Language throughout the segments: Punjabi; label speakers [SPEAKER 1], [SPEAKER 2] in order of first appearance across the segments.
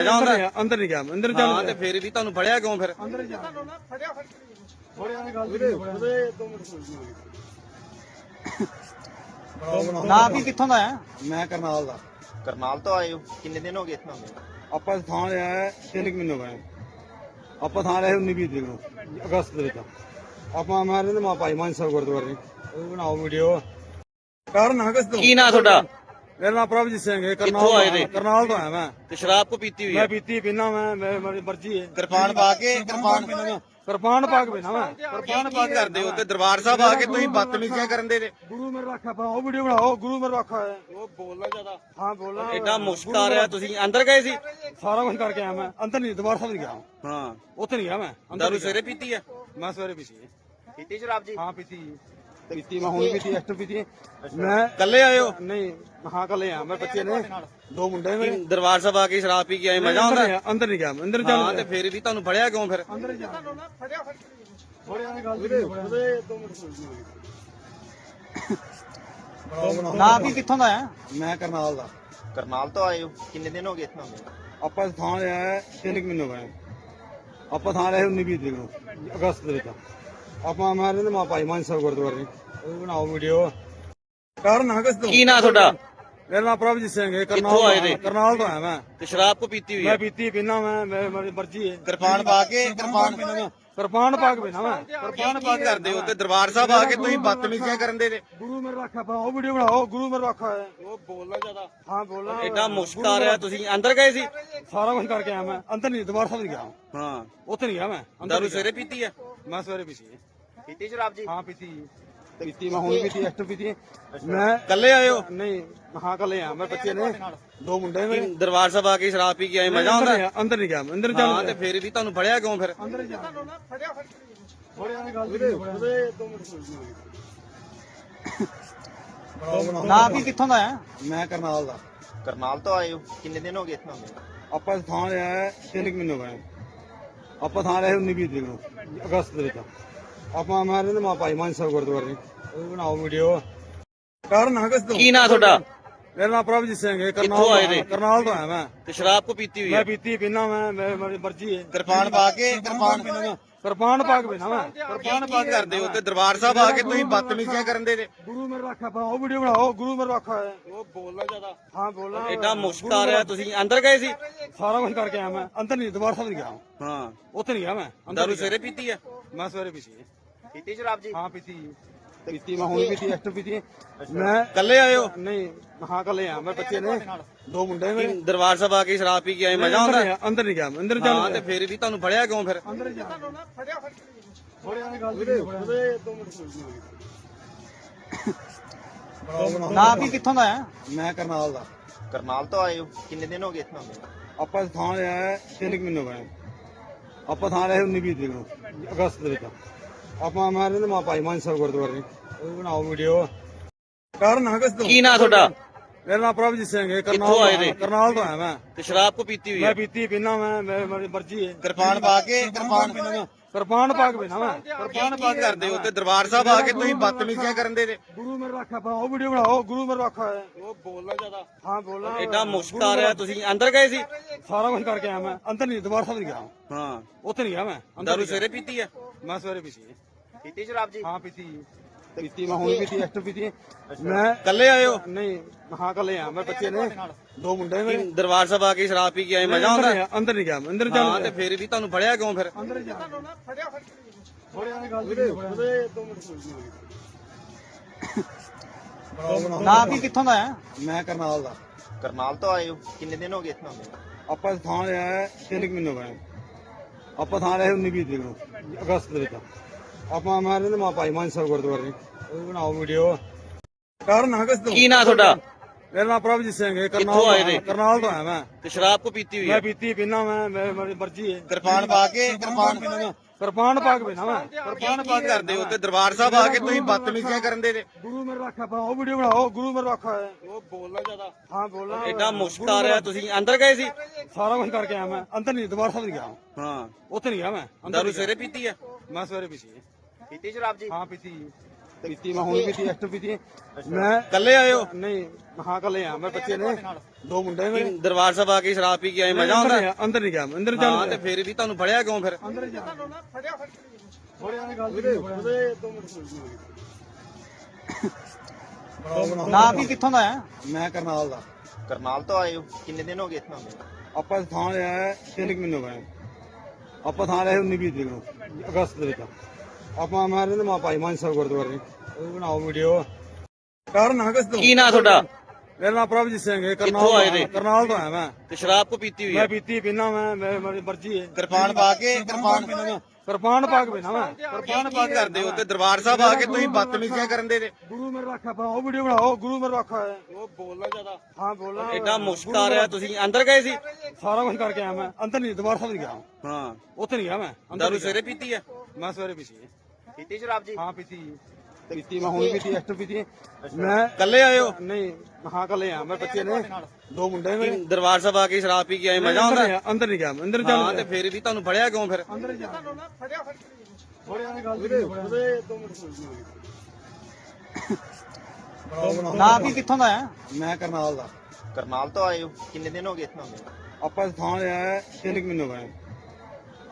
[SPEAKER 1] ਅੰਦਰ ਨਹੀਂ ਗਿਆ ਅੰਦਰ
[SPEAKER 2] ਹਾਂ
[SPEAKER 1] ਚੱਲ
[SPEAKER 2] ਤੇ ਫਿਰ ਵੀ ਤੁਹਾਨੂੰ ਫੜਿਆ ਕਿਉਂ ਫਿਰ?
[SPEAKER 1] ਅੰਦਰ ਜਾ।
[SPEAKER 3] ਨਾ ਵੀ ਕਿੱਥੋਂ ਦਾ ਹੈ
[SPEAKER 1] ਮੈਂ ਕਰਨਾਲ ਦਾ।
[SPEAKER 4] ਕਰਨਾਲ ਤੋਂ ਆਏ ਹੋ? ਕਿੰਨੇ ਦਿਨ ਹੋ ਗਏ ਇੱਥੇ
[SPEAKER 1] ਆਪਾਂ ਥਾਂ ਲਿਆ ਹੈ ਤਿੰਨ ਕੁ ਮਹੀਨੇ ਹੋ ਗਏ। ਆਪਾਂ ਥਾਂ ਲਿਆ 19 20 ਤਰੀਕ ਨੂੰ ਅਗਸਤ ਦੇ ਵਿੱਚ। ਆਪਾਂ ਮੈਂ ਰਹਿੰਦੇ ਮਾ ਭਾਈ ਮਾਨ ਸਾਹਿਬ ਗੁਰਦੁਆਰੇ। ਉਹ ਬਣਾਓ ਵੀਡੀਓ। ਕਾਰਨ ਹਕਸ ਤੋਂ।
[SPEAKER 2] ਕੀ ਨਾਂ ਤੁਹਾਡਾ?
[SPEAKER 1] ਮੇਰਾ ਨਾਮ ਪ੍ਰਭਜੀਤ ਸਿੰਘ ਹੈ
[SPEAKER 2] ਕਿੱਥੋਂ
[SPEAKER 1] ਕਰਨਾਲ
[SPEAKER 2] ਆਏ
[SPEAKER 1] ਤੋਂ
[SPEAKER 2] ਜੀ?
[SPEAKER 1] ਕਰਨਾਲ ਤੋਂ ਆਇਆ ਮੈਂ।
[SPEAKER 2] ਤੇ ਸ਼ਰਾਬ ਕੋ ਪੀਤੀ ਹੋਈ
[SPEAKER 1] ਮੈਂ
[SPEAKER 2] ਹੈ
[SPEAKER 1] ਪੀਤੀ ਪੀਣਾ ਮੈਂ ਮੇਰੀ ਮੇਰੀ ਮਰਜ਼ੀ ਹੈ।
[SPEAKER 4] ਕਿਰਪਾਨ ਪਾ ਕੇ ਕਿਰਪਾਨ
[SPEAKER 1] ਕਿਰਪਾਨ ਪਾ ਕੇ ਪੀਣਾ ਮੈਂ। ਕਿਰਪਾਨ ਪਾ ਕੇ
[SPEAKER 2] ਕਰਦੇ ਹੋ? ਤੇ ਦਰਬਾਰ ਸਾਹਿਬ ਆ ਕੇ ਤੁਸੀਂ ਬਦਤਮੀਜ਼ੀਆਂ ਕਰਨ ਦੇ ਨੇ?
[SPEAKER 1] ਗੁਰੂ ਮੇਰੇ ਰੱਖਾ ਬਣਾਓ ਵੀਡੀਓ ਬਣਾਓ ਗੁਰੂ ਮੇਰੇ ਰੱਖਾ ਹੈ
[SPEAKER 2] ਉਹ ਬੋਲਣਾ ਜ਼ਿਆਦਾ।
[SPEAKER 1] ਹਾਂ ਬੋਲਣਾ।
[SPEAKER 2] ਐਡਾ ਮੁਸ਼ਕ ਆ ਰਿਹਾ ਤੁਸੀਂ ਅੰਦਰ ਗਏ ਸੀ?
[SPEAKER 1] ਸਾਰਾ ਕੁਝ ਕਰਕੇ ਆਇਆ ਮੈਂ। ਅੰਦਰ ਨਹੀਂ ਦਰਬਾਰ ਸਾਹਿਬ ਨਹੀਂ ਗਿਆ
[SPEAKER 2] ਹਾਂ।
[SPEAKER 1] ਉੱਥੇ ਨਹੀਂ ਗਿਆ ਮੈਂ। ਅੰਦਰ
[SPEAKER 2] ਦਾਰੂ
[SPEAKER 1] ਨਹੀਂ ਗਿਆ।
[SPEAKER 2] ਸਵੇਰੇ ਪੀਤੀ ਹੈ?
[SPEAKER 1] ਮੈਂ ਸਵੇਰੇ ਪੀਤੀ ਹੈ।
[SPEAKER 4] ਪੀਤੀ ਸ਼ਰਾਬ ਜੀ?
[SPEAKER 1] ਹਾਂ ਪੀਤੀ ਪੀਤੀ ਮੈਂ ਹੁਣ ਪੀਤੀ ਐਕਟਰ ਪੀਤੀ। ਮੈਂ
[SPEAKER 2] ਕੱਲੇ ਆਏ ਹੋ
[SPEAKER 1] ਨਹੀਂ ਹਾਂ ਕੱਲੇ ਆ ਮੈਂ ਬੱਚੇ ਨੇ। ਦੋ ਮੁੰਡੇ ਮੇਰੇ।
[SPEAKER 2] ਦਰਬਾਰ ਸਾਹਿਬ ਆ ਕੇ ਸ਼ਰਾਬ ਪੀ ਕੇ ਆਏ ਮਜ਼ਾ ਆਉਂਦਾ?
[SPEAKER 1] ਅੰਦਰ ਨਹੀਂ ਗਿਆ ਅੰਦਰ
[SPEAKER 2] ਹਾਂ
[SPEAKER 1] ਚੱਲ
[SPEAKER 2] ਤੇ ਫਿਰ ਵੀ ਤੁਹਾਨੂੰ ਫੜਿਆ ਕਿਉਂ ਫਿਰ?
[SPEAKER 1] ਅੰਦਰ ਜਾ।
[SPEAKER 3] ਨਾ ਵੀ ਕਿੱਥੋਂ ਦਾ ਹੈ
[SPEAKER 1] ਮੈਂ ਕਰਨਾਲ ਦਾ।
[SPEAKER 4] ਕਰਨਾਲ ਤੋਂ ਆਏ ਹੋ? ਕਿੰਨੇ ਦਿਨ ਹੋ ਗਏ ਇੱਥੇ
[SPEAKER 1] ਆਪਾਂ ਥਾਂ ਲਿਆ ਹੈ ਤਿੰਨ ਕੁ ਮਹੀਨੇ ਹੋ ਗਏ। ਆਪਾਂ ਥਾਂ ਲਿਆ 19 20 ਤਰੀਕ ਨੂੰ ਅਗਸਤ ਦੇ ਵਿੱਚ। ਆਪਾਂ ਮੈਂ ਰਹਿੰਦੇ ਮਾ ਭਾਈ ਮਾਨ ਸਾਹਿਬ ਗੁਰਦੁਆਰੇ। ਉਹ ਬਣਾਓ ਵੀਡੀਓ ਕਾਰਨ ਹਕਸ ਤੋਂ?
[SPEAKER 2] ਕੀ ਨਾਂ ਤੁਹਾਡਾ?
[SPEAKER 1] ਮੇਰਾ ਨਾਮ ਪ੍ਰਭਜੀਤ ਸਿੰਘ ਹੈ
[SPEAKER 2] ਕਿੱਥੋਂ ਆਏ ਜੀ?
[SPEAKER 1] ਕਰਨਾਲ ਤੋਂ ਆਇਆ ਮੈਂ।
[SPEAKER 2] ਤੇ ਸ਼ਰਾਬ ਕੋ ਪੀਤੀ ਹੋਈ
[SPEAKER 1] ਮੈਂ
[SPEAKER 2] ਹੈ
[SPEAKER 1] ਪੀਤੀ ਪੀਣਾ ਮੈਂ ਮੇਰੀ ਮੇਰੀ ਮਰਜ਼ੀ ਹੈ।
[SPEAKER 4] ਕਿਰਪਾਨ ਪਾ ਕੇ ਕਿਰਪਾਨ
[SPEAKER 1] ਕਿਰਪਾਨ ਪਾ ਕੇ ਪੀਣਾ ਮੈਂ। ਕਿਰਪਾਨ ਪਾ ਕੇ
[SPEAKER 2] ਕਰਦੇ ਹੋ ਤੇ ਦਰਬਾਰ ਸਾਹਿਬ ਆ ਕੇ ਤੁਸੀਂ ਬਦਤਮੀਜ਼ੀਆਂ ਕਰਨ ਦੇ ਨੇ।
[SPEAKER 1] ਗੁਰੂ ਮੇਰੇ ਰੱਖਾ ਬਣਾਓ ਵੀਡੀਓ ਬਣਾਓ। ਗੁਰੂ ਮੇਰੇ ਰੱਖਾ ਹੈ
[SPEAKER 2] ਉਹ ਬੋਲਣਾ ਜ਼ਿਆਦਾ।
[SPEAKER 1] ਹਾਂ ਬੋਲਣਾ।
[SPEAKER 2] ਐਡਾ ਮੁਸ਼ਕ ਆ ਰਿਹਾ ਤੁਸੀਂ ਅੰਦਰ ਗਏ ਸੀ?
[SPEAKER 1] ਸਾਰਾ ਕੁਝ ਕਰਕੇ ਆਇਆ ਮੈਂ। ਅੰਦਰ ਨਹੀਂ ਦਰਬਾਰ ਸਾਹਿਬ ਨਹੀਂ ਗਿਆ।
[SPEAKER 2] ਹਾਂ।
[SPEAKER 1] ਉੱਥੇ ਨਹੀਂ ਗਿਆ ਮੈਂ। ਅੰਦਰ
[SPEAKER 2] ਦਾਰੂ
[SPEAKER 1] ਨਹੀਂ
[SPEAKER 2] ਸਵੇਰੇ ਪੀਤੀ ਹੈ?
[SPEAKER 1] ਗਿਆ। ਮੈਂ ਸਵੇਰੇ ਪੀਤੀ ਹੈ।
[SPEAKER 4] ਪੀਤੀ ਸ਼ਰਾਬ ਜੀ?
[SPEAKER 1] ਹਾਂ ਪੀਤੀ ਪੀਤੀ ਮੈਂ ਹੁਣ ਪੀਤੀ ਐਕਟਰ ਪੀਤੀ। ਮੈਂ
[SPEAKER 2] ਕੱਲੇ ਆਏ ਹੋ?
[SPEAKER 1] ਨਹੀਂ ਹਾਂ ਕੱਲੇ ਆ। ਮੈਂ ਬੱਚੇ ਨੇ। ਦੋ ਮੁੰਡੇ ਮੇਰੇ।
[SPEAKER 2] ਦਰਬਾਰ ਸਾਹਿਬ ਆ ਕੇ ਸ਼ਰਾਬ ਪੀ ਕੇ ਆਏ? ਮਜ਼ਾ ਆਉਂਦਾ?
[SPEAKER 1] ਅੰਦਰ ਨਹੀਂ ਗਿਆ ਅੰਦਰ
[SPEAKER 2] ਹਾਂ
[SPEAKER 1] ਚੱਲ
[SPEAKER 2] ਤੇ ਫਿਰ ਵੀ ਤੁਹਾਨੂੰ ਫੜਿਆ ਕਿਉਂ ਫਿਰ?
[SPEAKER 1] ਅੰਦਰ ਜਾ।
[SPEAKER 3] ਨਾ ਵੀ ਕਿੱਥੋਂ ਦਾ ਹੈ
[SPEAKER 1] ਮੈਂ ਕਰਨਾਲ ਦਾ।
[SPEAKER 4] ਕਰਨਾਲ ਤੋਂ ਆਏ ਹੋ? ਕਿੰਨੇ ਦਿਨ ਹੋ ਗਏ ਇੱਥੇ
[SPEAKER 1] ਆਪਾਂ ਥਾਂ ਲਿਆ ਹੈ ਤਿੰਨ ਮਹੀਨੇ ਹੋ ਗਏ। ਆਪਾਂ ਥਾਂ ਲਿਆ 19 20 ਤਰੀਕ ਨੂੰ ਅਗਸਤ ਦੇ ਵਿੱਚ। ਆਪਾਂ ਮੈਂ ਰਹਿੰਦੇ ਮਾ ਭਾਈ ਮਾਨ ਸਾਹਿਬ ਗੁਰਦੁਆਰੇ। ਉਹ ਬਣਾਓ ਵੀਡੀਓ ਕਾਰਨ ਹਕਸ ਤੋਂ।
[SPEAKER 2] ਕੀ ਨਾਂ ਤੁਹਾਡਾ?
[SPEAKER 1] ਮੇਰਾ ਨਾਮ ਪ੍ਰਭਜੀਤ ਸਿੰਘ ਹੈ
[SPEAKER 2] ਕਿੱਥੋਂ ਆਏ ਜੀ?
[SPEAKER 1] ਕਰਨਾਲ ਕਰਨਾਲ ਤੋਂ ਆਇਆ ਮੈਂ।
[SPEAKER 2] ਤੇ ਸ਼ਰਾਬ ਕੋ ਪੀਤੀ ਹੋਈ
[SPEAKER 1] ਮੈਂ
[SPEAKER 2] ਹੈ
[SPEAKER 1] ਪੀਤੀ ਪੀਣਾ ਮੈਂ ਮੇਰੀ ਮੇਰੀ ਮਰਜ਼ੀ ਹੈ।
[SPEAKER 4] ਕਿਰਪਾਨ ਪਾ ਕੇ ਕਿਰਪਾਨ
[SPEAKER 1] ਕਿਰਪਾਨ ਪਾ ਕੇ ਪੀਣਾ ਮੈਂ ਕਿਰਪਾਨ ਪਾ ਕੇ
[SPEAKER 2] ਕਰਦੇ ਹੋ ਤੇ ਦਰਬਾਰ ਸਾਹਿਬ ਆ ਕੇ ਤੁਸੀਂ ਬਦਤਮੀਜ਼ੀਆਂ ਕਰਨ ਦੇ ਨੇ
[SPEAKER 1] ਗੁਰੂ ਮੇਰੇ ਰੱਖਾ ਬਣਾਓ ਵੀਡੀਓ ਬਣਾਓ ਗੁਰੂ ਮੇਰੇ ਰੱਖਾ ਹੈ।
[SPEAKER 2] ਉਹ ਬੋਲਣਾ ਜ਼ਿਆਦਾ।
[SPEAKER 1] ਹਾਂ ਬੋਲਣਾ।
[SPEAKER 2] ਐਡਾ ਮੁਸ਼ਕ ਆ ਰਿਹਾ ਤੁਸੀਂ ਅੰਦਰ ਗਏ ਸੀ?
[SPEAKER 1] ਸਾਰਾ ਕੁਝ ਕਰਕੇ ਆਇਆ ਮੈਂ ਅੰਦਰ ਨਹੀਂ ਦਰਬਾਰ ਸਾਹਿਬ ਨਹੀਂ ਗਿਆ।
[SPEAKER 2] ਹਾਂ।
[SPEAKER 1] ਉੱਥੇ ਨਹੀਂ ਗਿਆ ਮੈਂ ਅੰਦਰ
[SPEAKER 2] ਦਾਰੂ। ਸਵੇਰੇ ਪੀਤੀ ਹੈ?
[SPEAKER 1] ਮੈਂ ਸਵੇਰੇ ਪੀਤੀ ਹੈ।
[SPEAKER 4] ਪੀਤੀ ਸ਼ਰਾਬ ਜੀ?
[SPEAKER 1] ਹਾਂ ਪੀਤੀ ਪੀਤੀ ਮੈਂ ਹੁਣ ਪੀਤੀ ਐਕਟਰ ਪੀਤੀ। ਮੈਂ
[SPEAKER 2] ਕੱਲੇ ਆਏ ਹੋ?
[SPEAKER 1] ਨਹੀਂ ਹਾਂ ਕੱਲੇ ਆ ਮੈਂ ਬੱਚੇ ਨੇ। ਦੋ ਮੁੰਡੇ ਮੇਰੇ।
[SPEAKER 2] ਦਰਬਾਰ ਸਾਹਿਬ ਆ ਕੇ ਸ਼ਰਾਬ ਪੀ ਕੇ ਆਏ? ਮਜ਼ਾ ਆਉਂਦਾ?
[SPEAKER 1] ਅੰਦਰ ਨਹੀਂ ਗਿਆ ਮੈਂ, ਅੰਦਰ
[SPEAKER 2] ਹਾਂ
[SPEAKER 1] ਚੱਲ
[SPEAKER 2] ਤੇ ਫਿਰ ਵੀ ਤੁਹਾਨੂੰ ਫੜਿਆ ਕਿਉਂ ਫਿਰ?
[SPEAKER 1] ਅੰਦਰ ਜਾ।
[SPEAKER 3] ਨਾ ਵੀ ਕਿੱਥੋਂ ਦਾ ਹੈ?
[SPEAKER 1] ਮੈਂ ਕਰਨਾਲ ਦਾ।
[SPEAKER 4] ਕਰਨਾਲ ਤੋਂ ਆਏ ਹੋ? ਕਿੰਨੇ ਦਿਨ ਹੋ ਗਏ ਇੱਥੇ
[SPEAKER 1] ਆਪਾਂ ਥਾਂ ਲਿਆ ਹੈ ਤਿੰਨ ਮਹੀਨੇ ਹੋ ਗਏ। ਆਪਾਂ ਥਾਂ ਲਿਆ 19 20 ਤਰੀਕ ਨੂੰ ਅਗਸਤ ਦੇ ਵਿੱਚ। ਆਪਾਂ ਮੈਂ ਰਹਿੰਦੇ ਮਾ ਭਾਈ ਮਾਨ ਸਾਹਿਬ ਗੁਰਦੁਆਰੇ। ਉਹ ਬਣਾਓ ਵੀਡੀਓ ਕਾਰਨ ਹਕਸ ਤੋਂ।
[SPEAKER 2] ਕੀ ਨਾਂ ਤੁਹਾਡਾ?
[SPEAKER 1] ਮੇਰਾ ਨਾਮ ਪ੍ਰਭਜੀਤ ਸਿੰਘ ਹੈ
[SPEAKER 2] ਕਿੱਥੋਂ ਆਏ ਜੀ?
[SPEAKER 1] ਕਰਨਾਲ ਕਰਨਾਲ ਤੋਂ ਆਇਆ ਮੈਂ।
[SPEAKER 2] ਤੇ ਸ਼ਰਾਬ ਕੋ ਪੀਤੀ ਹੋਈ
[SPEAKER 1] ਮੈਂ
[SPEAKER 2] ਹੈ
[SPEAKER 1] ਪੀਤੀ ਪੀਣਾ ਮੈਂ ਮੇਰੀ ਮੇਰੀ ਮਰਜ਼ੀ ਹੈ।
[SPEAKER 4] ਕਿਰਪਾਨ ਪਾ ਕੇ ਕਿਰਪਾਨ
[SPEAKER 1] ਕਿਰਪਾਨ ਪਾ ਕੇ ਪੀਣਾ ਮੈਂ। ਕਿਰਪਾਨ ਪਾ ਕੇ
[SPEAKER 2] ਕਰਦੇ ਹੋ ਤੇ ਦਰਬਾਰ ਸਾਹਿਬ ਆ ਕੇ ਤੁਸੀਂ ਬਦਤਮੀਜ਼ੀਆਂ ਕਰਨ ਦੇ ਨੇ
[SPEAKER 1] ਗੁਰੂ ਮੇਰੇ ਰੱਖਾ ਬਣਾਓ ਵੀਡੀਓ ਬਣਾਓ ਗੁਰੂ ਮੇਰੇ ਰੱਖਾ ਹੈ
[SPEAKER 2] ਉਹ ਬੋਲਣਾ ਜ਼ਿਆਦਾ।
[SPEAKER 1] ਹਾਂ ਬੋਲਣਾ।
[SPEAKER 2] ਐਡਾ ਮੁਸ਼ਕ ਆ ਰਿਹਾ ਤੁਸੀਂ ਅੰਦਰ ਗਏ ਸੀ?
[SPEAKER 1] ਸਾਰਾ ਕੁਝ ਕਰਕੇ ਆਇਆ ਮੈਂ। ਅੰਦਰ ਨਹੀਂ ਦਰਬਾਰ ਸਾਹਿਬ ਨਹੀਂ ਗਿਆ।
[SPEAKER 2] ਹਾਂ।
[SPEAKER 1] ਉੱਥੇ ਨਹੀਂ ਗਿਆ ਮੈਂ। ਅੰਦਰ
[SPEAKER 2] ਦਾਰੂ। ਸਵੇਰੇ ਪੀਤੀ ਹੈ?
[SPEAKER 1] ਮੈਂ ਸਵੇਰੇ ਪੀਤੀ ਹੈ।
[SPEAKER 4] ਪੀਤੀ ਸ਼ਰਾਬ ਜੀ?
[SPEAKER 1] ਹਾਂ ਪੀਤੀ ਪੀਤੀ ਮੈਂ ਹੁਣ ਪੀਤੀ ਐਕਟਰ ਪੀਤੀ ਮੈਂ
[SPEAKER 2] ਕੱਲੇ ਆਏ ਹੋ?
[SPEAKER 1] ਨਹੀਂ ਹਾਂ ਕੱਲੇ ਆ ਮੈਂ ਬੱਚੇ ਨੇ। ਦੋ ਮੁੰਡੇ ਮੇਰੇ।
[SPEAKER 2] ਦਰਬਾਰ ਸਾਹਿਬ ਆ ਕੇ ਸ਼ਰਾਬ ਪੀ ਕੇ ਆਏ? ਮਜ਼ਾ ਆਉਂਦਾ?
[SPEAKER 1] ਅੰਦਰ ਨਹੀਂ ਗਿਆ ਅੰਦਰ
[SPEAKER 2] ਹਾਂ
[SPEAKER 1] ਚੱਲ
[SPEAKER 2] ਤੇ ਫਿਰ ਵੀ ਤੁਹਾਨੂੰ ਫੜਿਆ ਕਿਉਂ ਫਿਰ?
[SPEAKER 1] ਅੰਦਰ ਜਾ।
[SPEAKER 3] ਨਾ ਵੀ ਕਿੱਥੋਂ ਦਾ ਹੈ?
[SPEAKER 1] ਮੈਂ ਕਰਨਾਲ ਦਾ।
[SPEAKER 4] ਕਰਨਾਲ ਤੋਂ ਆਏ ਹੋ? ਕਿੰਨੇ ਦਿਨ ਹੋ ਗਏ ਇੱਥੇ
[SPEAKER 1] ਆਪਾਂ ਥਾਂ ਲਿਆ ਹੈ ਤਿੰਨ ਮਹੀਨੇ ਹੋ ਗਏ। ਆਪਾਂ ਥਾਂ ਲਿਆ 19 20 ਤਰੀਕ ਨੂੰ ਅਗਸਤ ਦੇ ਵਿੱਚ। ਆਪਾਂ ਮੈਂ ਰਹਿੰਦੇ ਮਾ ਭਾਈ ਮਾਨ ਸਾਹਿਬ ਗੁਰਦੁਆਰੇ। ਉਹ ਬਣਾਓ ਵੀਡੀਓ। ਕਾਰਨ ਹਕਸ ਤੋਂ।
[SPEAKER 2] ਕੀ ਨਾਂ ਤੁਹਾਡਾ?
[SPEAKER 1] ਮੇਰਾ ਨਾਮ ਪ੍ਰਭਜੀਤ ਸਿੰਘ ਹੈ
[SPEAKER 2] ਕਿੱਥੋਂ
[SPEAKER 1] ਕਰਨਾਲ
[SPEAKER 2] ਆਏ
[SPEAKER 1] ਤੋਂ
[SPEAKER 2] ਜੀ?
[SPEAKER 1] ਕਰਨਾਲ ਤੋਂ ਆਇਆ ਮੈਂ।
[SPEAKER 2] ਤੇ ਸ਼ਰਾਬ ਕੋ ਪੀਤੀ ਹੋਈ
[SPEAKER 1] ਮੈਂ
[SPEAKER 2] ਹੈ
[SPEAKER 1] ਪੀਤੀ ਪੀਣਾ ਮੈਂ ਮੇਰੀ ਮੇਰੀ ਮਰਜ਼ੀ ਹੈ।
[SPEAKER 4] ਕਿਰਪਾਨ ਪਾ ਕੇ ਕਿਰਪਾਨ
[SPEAKER 1] ਕਿਰਪਾਨ ਪਾ ਕੇ ਪੀਣਾ ਮੈਂ। ਕਿਰਪਾਨ ਪਾ ਕੇ।
[SPEAKER 2] ਕਰਦੇ ਹੋ ਤੇ ਦਰਬਾਰ ਸਾਹਿਬ ਆ ਕੇ ਤੁਸੀਂ ਬਦਤਮੀਜ਼ੀਆਂ ਕਰਨ ਦੇ ਨੇ
[SPEAKER 1] ਗੁਰੂ ਮੇਰੇ ਰੱਖਾ ਬਣਾਓ ਵੀਡੀਓ ਬਣਾਓ ਗੁਰੂ ਮੇਰੇ ਰੱਖਾ ਹੈ
[SPEAKER 2] ਉਹ ਬੋਲਣਾ ਜ਼ਿਆਦਾ।
[SPEAKER 1] ਹਾਂ ਬੋਲਣਾ।
[SPEAKER 2] ਐਡਾ ਮੁਸ਼ਕ ਆ ਰਿਹਾ ਤੁਸੀਂ ਅੰਦਰ ਗਏ ਸੀ?
[SPEAKER 1] ਸਾਰਾ ਕੁਝ ਕਰਕੇ ਆਇਆ ਮੈਂ। ਅੰਦਰ ਨਹੀਂ ਦਰਬਾਰ ਸਾਹਿਬ ਨਹੀਂ ਗਿਆ।
[SPEAKER 2] ਹਾਂ।
[SPEAKER 1] ਉੱਥੇ ਨਹੀਂ ਗਿਆ ਮੈਂ ਅੰਦਰ
[SPEAKER 2] ਦਾਰੂ
[SPEAKER 1] ਨਹੀਂ ਗਿਆ।
[SPEAKER 2] ਸਵੇਰੇ ਪੀਤੀ ਹੈ?
[SPEAKER 1] ਮੈਂ ਸਵੇਰੇ ਪੀਤੀ ਹੈ।
[SPEAKER 4] ਪੀਤੀ ਸ਼ਰਾਬ ਜੀ?
[SPEAKER 1] ਹਾਂ ਪੀਤੀ। ਪੀਤੀ ਮੈਂ ਹੁਣ ਪੀਤੀ ਐਕਟਰ ਪੀਤੀ। ਮੈਂ
[SPEAKER 2] ਇਕੱਲੇ ਆਏ ਹੋ?
[SPEAKER 1] ਨਹੀਂ ਹਾਂ ਕੱਲੇ ਆ ਮੈਂ ਬੱਚੇ ਨੇ। ਦੋ ਮੁੰਡੇ ਨੇ।
[SPEAKER 2] ਦਰਬਾਰ ਸਾਹਿਬ ਆ ਕੇ ਸ਼ਰਾਬ ਪੀ ਕੇ ਆਏ ਮਜ਼ਾ ਆਉਂਦਾ?
[SPEAKER 1] ਅੰਦਰ ਨਹੀਂ ਗਿਆ ਮੈਂ, ਅੰਦਰ
[SPEAKER 2] ਹਾਂ
[SPEAKER 1] ਚੱਲ
[SPEAKER 2] ਤੇ ਫਿਰ ਵੀ ਤੁਹਾਨੂੰ ਫੜਿਆ ਕਿਉਂ ਫਿਰ?
[SPEAKER 1] ਅੰਦਰ ਜਾ ਥੋੜਿਆਂ ਦੀ ਗੱਲ ਵੀਰੇ ਉਹਦੇ ਦੋ ਮਿੰਟ
[SPEAKER 3] ਨਾ ਵੀ ਕਿੱਥੋਂ ਦਾ ਹੈ?
[SPEAKER 1] ਮੈਂ ਕਰਨਾਲ ਦਾ।
[SPEAKER 4] ਕਰਨਾਲ ਤੋਂ ਆਏ ਹੋ? ਕਿੰਨੇ ਦਿਨ ਹੋ ਗਏ ਇੱਥੇ
[SPEAKER 1] ਆਪਾਂ ਥਾਂ ਲਿਆ ਹੈ ਤਿੰਨ ਕੁ ਮਹੀਨੇ ਹੋ ਗਏ। ਆਪਾਂ ਥਾਂ ਲਿਆ 19 ਵੀਹ ਤਰੀਕ ਨੂੰ ਅਗਸਤ ਦੇ ਵਿੱਚ। ਆਪਾਂ ਮੈਂ ਰਹਿੰਦੇ ਮਾ ਭਾਈ ਮਾਨ ਸਾਹਿਬ ਗੁਰਦੁਆਰੇ। ਉਹ ਬਣਾਓ ਵੀਡੀਓ ਕਾਰਨ ਅਗਸਤ ਤੋਂ।
[SPEAKER 2] ਕੀ ਨਾਂ ਤੁਹਾਡਾ?
[SPEAKER 1] ਮੇਰਾ ਨਾਮ ਪ੍ਰਭਜੀਤ ਸਿੰਘ ਹੈ
[SPEAKER 2] ਕਿੱਥੋਂ
[SPEAKER 1] ਕਰਨਾਲ
[SPEAKER 2] ਆਏ
[SPEAKER 1] ਤੋਂ
[SPEAKER 2] ਨੇ?
[SPEAKER 1] ਕਰਨਾਲ ਤੋਂ ਆਇਆ ਮੈਂ।
[SPEAKER 2] ਤੇ ਸ਼ਰਾਬ ਕੋ ਪੀਤੀ ਹੋਈ
[SPEAKER 1] ਮੈਂ
[SPEAKER 2] ਹੈ
[SPEAKER 1] ਪੀਤੀ ਪੀਣਾ ਮੈਂ ਮੇਰੇ- ਮੇਰੀ ਮਰਜ਼ੀ ਹੈ।
[SPEAKER 4] ਕਿਰਪਾਨ ਪਾ ਕੇ ਕਿਰਪਾਨ
[SPEAKER 1] ਕਿਰਪਾਨ ਪਾ ਕੇ ਪੀਣਾ ਮੈਂ। ਕਿਰਪਾਨ ਪਾ ਕੇ
[SPEAKER 2] ਕਰਦੇ ਹੋ ਤੇ ਦਰਬਾਰ ਸਾਹਿਬ ਆ ਕੇ ਤੁਸੀਂ ਬਦਤਮੀਜ਼ੀਆਂ ਕਰਨ ਦੇ ਤੇ
[SPEAKER 1] ਗੁਰੂ ਮੇਰੇ ਰੱਖਾ ਬਣਾਓ ਵੀਡੀਓ ਬਣਾਓ ਗੁਰੂ ਮੇਰੇ ਰੱਖਾ ਹੈ।
[SPEAKER 2] ਉਹ ਬੋਲਣਾ ਜ਼ਿਆਦਾ।
[SPEAKER 1] ਹਾਂ ਬੋਲਾਂ
[SPEAKER 2] ਐਡਾ ਮੁਸ਼ਕ ਆ ਰਿਹਾ ਤੁਸੀਂ ਅੰਦਰ ਗਏ ਸੀ?
[SPEAKER 1] ਸਾਰਾ ਕੁਝ ਕਰਕੇ ਆਇਆ ਮੈਂ। ਅੰਦਰ ਨਹੀਂ ਦਰਬਾਰ ਸਾਹਿਬ ਨਹੀਂ ਗਿਆ।
[SPEAKER 2] ਹਾਂ।
[SPEAKER 1] ਉੱਥੇ ਨਹੀਂ ਗਿਆ ਮੈਂ। ਅੰਦਰ
[SPEAKER 2] ਦਾਰੂ
[SPEAKER 1] ਨਹੀਂ ਗਿਆ।
[SPEAKER 2] ਸਵੇਰੇ ਪੀਤੀ ਹੈ?
[SPEAKER 1] ਮੈਂ ਸਵੇਰੇ ਪੀਤੀ ਹੈ।
[SPEAKER 4] ਪੀਤੀ ਸ਼ਰਾਬ ਜੀ?
[SPEAKER 1] ਹਾਂ ਪੀਤੀ ਪੀਤੀ ਮੈਂ ਹੁਣ ਪੀਤੀ ਐਕਟਰ ਪੀਤੀ ਮੈਂ
[SPEAKER 2] ਇਕੱਲੇ ਆਏ ਹੋ?
[SPEAKER 1] ਨਹੀਂ ਹਾਂ ਕੱਲੇ ਆ। ਮੈਂ ਬੱਚੇ ਨੇ ਦੋ ਮੁੰਡੇ ਨੇ ਮੇਰੇ।
[SPEAKER 2] ਦਰਬਾਰ ਸਾਹਿਬ ਆ ਕੇ ਸ਼ਰਾਬ ਪੀ ਕੇ ਆਏ ਮਜ਼ਾ ਆਉਂਦਾ?
[SPEAKER 1] ਅੰਦਰ ਨਹੀਂ ਗਿਆ ਮੈਂ, ਅੰਦਰ
[SPEAKER 2] ਹਾਂ
[SPEAKER 1] ਚੱਲ
[SPEAKER 2] ਤੇ ਫਿਰ ਵੀ ਤੁਹਾਨੂੰ ਫੜਿਆ ਕਿਉਂ ਫਿਰ?
[SPEAKER 1] ਅੰਦਰ ਜਾ।
[SPEAKER 3] ਨਾ ਵੀ ਕਿੱਥੋਂ ਦਾ ਹੈ
[SPEAKER 1] ਮੈਂ ਕਰਨਾਲ ਦਾ।
[SPEAKER 4] ਕਰਨਾਲ ਤੋਂ ਆਏ ਹੋ? ਕਿੰਨੇ ਦਿਨ ਹੋ ਗਏ ਇੱਥੇ
[SPEAKER 1] ਆਪਾਂ ਥਾਂ ਲਿਆ ਹੈ ਤਿੰਨ ਕੁ ਮਹੀਨੇ ਹੋ ਗਏ।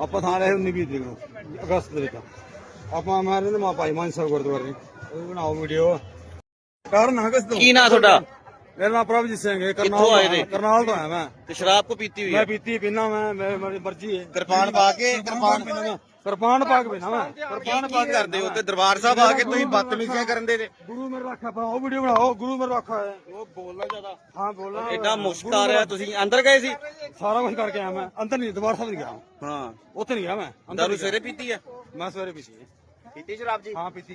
[SPEAKER 1] ਆਪਾਂ ਥਾਂ ਲਿਆ 19 ਵੀਹ ਤਰੀਕ ਨੂੰ ਅਗਸਤ ਦੇ ਵਿੱਚ। ਆਪਾਂ ਮੈਂ ਰਹਿੰਦੇ ਮਾ ਭਾਈ ਮਾਨ ਸਾਹਿਬ ਗੁਰਦੁਆਰੇ। ਉਹ ਬਣਾਓ ਵੀਡੀਓ ਕਾਰਨ ਅਗਸਤ ਤੋਂ।
[SPEAKER 2] ਕੀ ਨਾਂ ਤੁਹਾਡਾ?
[SPEAKER 1] ਮੇਰਾ ਨਾਮ ਪ੍ਰਭਜੀਤ ਸਿੰਘ ਹੈ
[SPEAKER 2] ਕਿੱਥੋਂ
[SPEAKER 1] ਕਰਨਾਲ
[SPEAKER 2] ਆਏ
[SPEAKER 1] ਤੋਂ
[SPEAKER 2] ਨੇ?
[SPEAKER 1] ਕਰਨਾਲ ਤੋਂ ਆਇਆ ਮੈਂ।
[SPEAKER 2] ਤੇ ਸ਼ਰਾਬ ਕੋ ਪੀਤੀ ਹੋਈ
[SPEAKER 1] ਮੈਂ
[SPEAKER 2] ਹੈ?
[SPEAKER 1] ਪੀਤੀ ਪੀਣਾ ਮੈਂ ਮੇਰੇ- ਮੇਰੀ ਮਰਜ਼ੀ ਹੈ।
[SPEAKER 4] ਕਿਰਪਾਨ ਪਾ ਕੇ ਕਿਰਪਾਨ
[SPEAKER 1] ਕਿਰਪਾਨ ਪਾ ਕੇ ਮੈਂ ਕਿਰਪਾਨ ਪਾ ਕੇ
[SPEAKER 2] ਕਰਦੇ ਹੋ ਤੇ ਦਰਬਾਰ ਸਾਹਿਬ ਆ ਕੇ ਤੁਸੀਂ ਬਦਤਮੀਜ਼ੀਆਂ ਕਰਨ ਦੇ ਤੇ।
[SPEAKER 1] ਗੁਰੂ ਮੇਰੇ ਰੱਖਾ ਬਣਾਓ ਵੀਡੀਓ ਬਣਾਓ ਗੁਰੂ ਮੇਰੇ ਰੱਖਾ ਹੈ।
[SPEAKER 2] ਉਹ ਬੋਲਣਾ ਜ਼ਿਆਦਾ।
[SPEAKER 1] ਹਾਂ ਬੋਲਾਂ
[SPEAKER 2] ਐਡਾ ਮੁਸ਼ਕ ਆ ਰਿਹਾ ਤੁਸੀਂ ਅੰਦਰ ਗਏ ਸੀ?
[SPEAKER 1] ਸਾਰਾ ਕੁਝ ਕਰਕੇ ਆਇਆ ਮੈਂ। ਅੰਦਰ ਨਹੀਂ ਦਰਬਾਰ ਸਾਹਿਬ ਨਹੀਂ ਗਿਆ
[SPEAKER 2] ਹਾਂ।
[SPEAKER 1] ਉੱਥੇ ਨਹੀਂ ਗਿਆ ਮੈਂ। ਅੰਦਰ
[SPEAKER 2] ਦਾਰੂ। ਸਵੇਰੇ ਪੀਤੀ ਹੈ
[SPEAKER 1] ਮੈਂ ਸਵੇਰੇ ਪੀਤੀ ਹੈ।
[SPEAKER 4] ਪੀਤੀ ਸ਼ਰਾਬ ਜੀ?
[SPEAKER 1] ਹਾਂ ਪੀਤੀ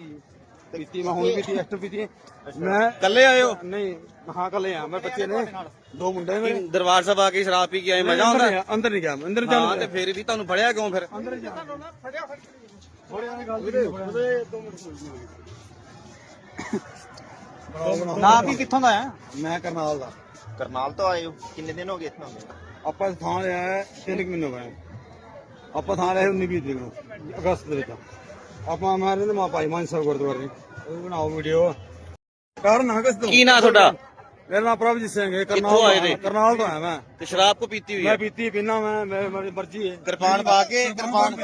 [SPEAKER 1] ਪੀਤੀ ਮੈਂ ਹੁਣ ਪੀਤੀ ਐਕਟਰ ਪੀਤੀ। ਮੈਂ
[SPEAKER 2] ਇਕੱਲੇ ਆਏ ਹੋ
[SPEAKER 1] ਨਹੀਂ ਹਾਂ ਕੱਲੇ ਆ ਮੈਂ ਬੱਚੇ ਨੇ। ਦੋ ਮੁੰਡੇ ਨੇ ਮੇਰੇ।
[SPEAKER 2] ਦਰਬਾਰ ਸਾਹਿਬ ਆ ਕੇ ਸ਼ਰਾਬ ਪੀ ਕੇ ਆਏ ਮਜ਼ਾ ਆਉਂਦਾ?
[SPEAKER 1] ਆ- ਅੰਦਰ ਨਹੀਂ ਗਿਆ ਮੈਂ, ਅੰਦਰ
[SPEAKER 2] ਹਾਂ
[SPEAKER 1] ਚੱਲ
[SPEAKER 2] ਤੇ ਫਿਰ ਵੀ ਤੁਹਾਨੂੰ ਫੜਿਆ ਕਿਉਂ ਫਿਰ?
[SPEAKER 1] ਅੰਦਰ ਜਾ। ਥੋੜਿਆਂ ਦੀ ਗੱਲ ਵੀਰੇ ਉਹਦੇ ਦੋ ਮਿੰਟ
[SPEAKER 3] ਨਾ ਵੀ ਕਿੱਥੋਂ ਦਾ ਹੈ
[SPEAKER 1] ਮੈਂ ਕਰਨਾਲ ਦਾ।
[SPEAKER 4] ਕਰਨਾਲ ਤੋਂ ਆਏ ਹੋ? ਕਿੰਨੇ ਦਿਨ ਹੋ ਗਏ ਇੱਥੇ
[SPEAKER 1] ਆਪਾਂ ਥਾਂ ਲਿਆ ਹੈ ਤਿੰਨ ਕੁ ਮਹੀਨੇ ਹੋ ਗਏ। ਆਪਾਂ ਥਾਂ ਲਿਆ 19 ਵੀਹ ਤਰੀਕ ਨੂੰ ਅਗਸਤ ਦੇ ਵਿੱਚ। ਆਪਾਂ ਮੈਂ ਰਹਿੰਦੇ ਮਾ ਭਾਈ ਮਾਨ ਸਾਹਿਬ ਗੁਰਦੁਆਰੇ। ਉਹ ਬਣਾਓ ਵੀਡੀਓ ਕਾਰਨ ਅਗਸਤ ਤੋਂ?
[SPEAKER 2] ਕੀ ਨਾਂ ਤੁਹਾਡਾ?
[SPEAKER 1] ਮੇਰਾ ਨਾਮ ਪ੍ਰਭਜੀਤ ਸਿੰਘ ਹੈ
[SPEAKER 2] ਕਿੱਥੋਂ ਆਏ ਨੇ?
[SPEAKER 1] ਕਰਨਾਲ ਕਰਨਾਲ ਤੋਂ ਆਇਆ ਮੈਂ।
[SPEAKER 2] ਤੇ ਸ਼ਰਾਬ ਕੋ ਪੀਤੀ ਹੋਈ
[SPEAKER 1] ਮੈਂ
[SPEAKER 2] ਹੈ
[SPEAKER 1] ਪੀਤੀ ਪੀਣਾ ਮੈਂ ਮੇਰੇ- ਮੇਰੀ ਮਰਜ਼ੀ ਹੈ।
[SPEAKER 4] ਕਿਰਪਾਨ ਪਾ ਕੇ ਕਿਰਪਾਨ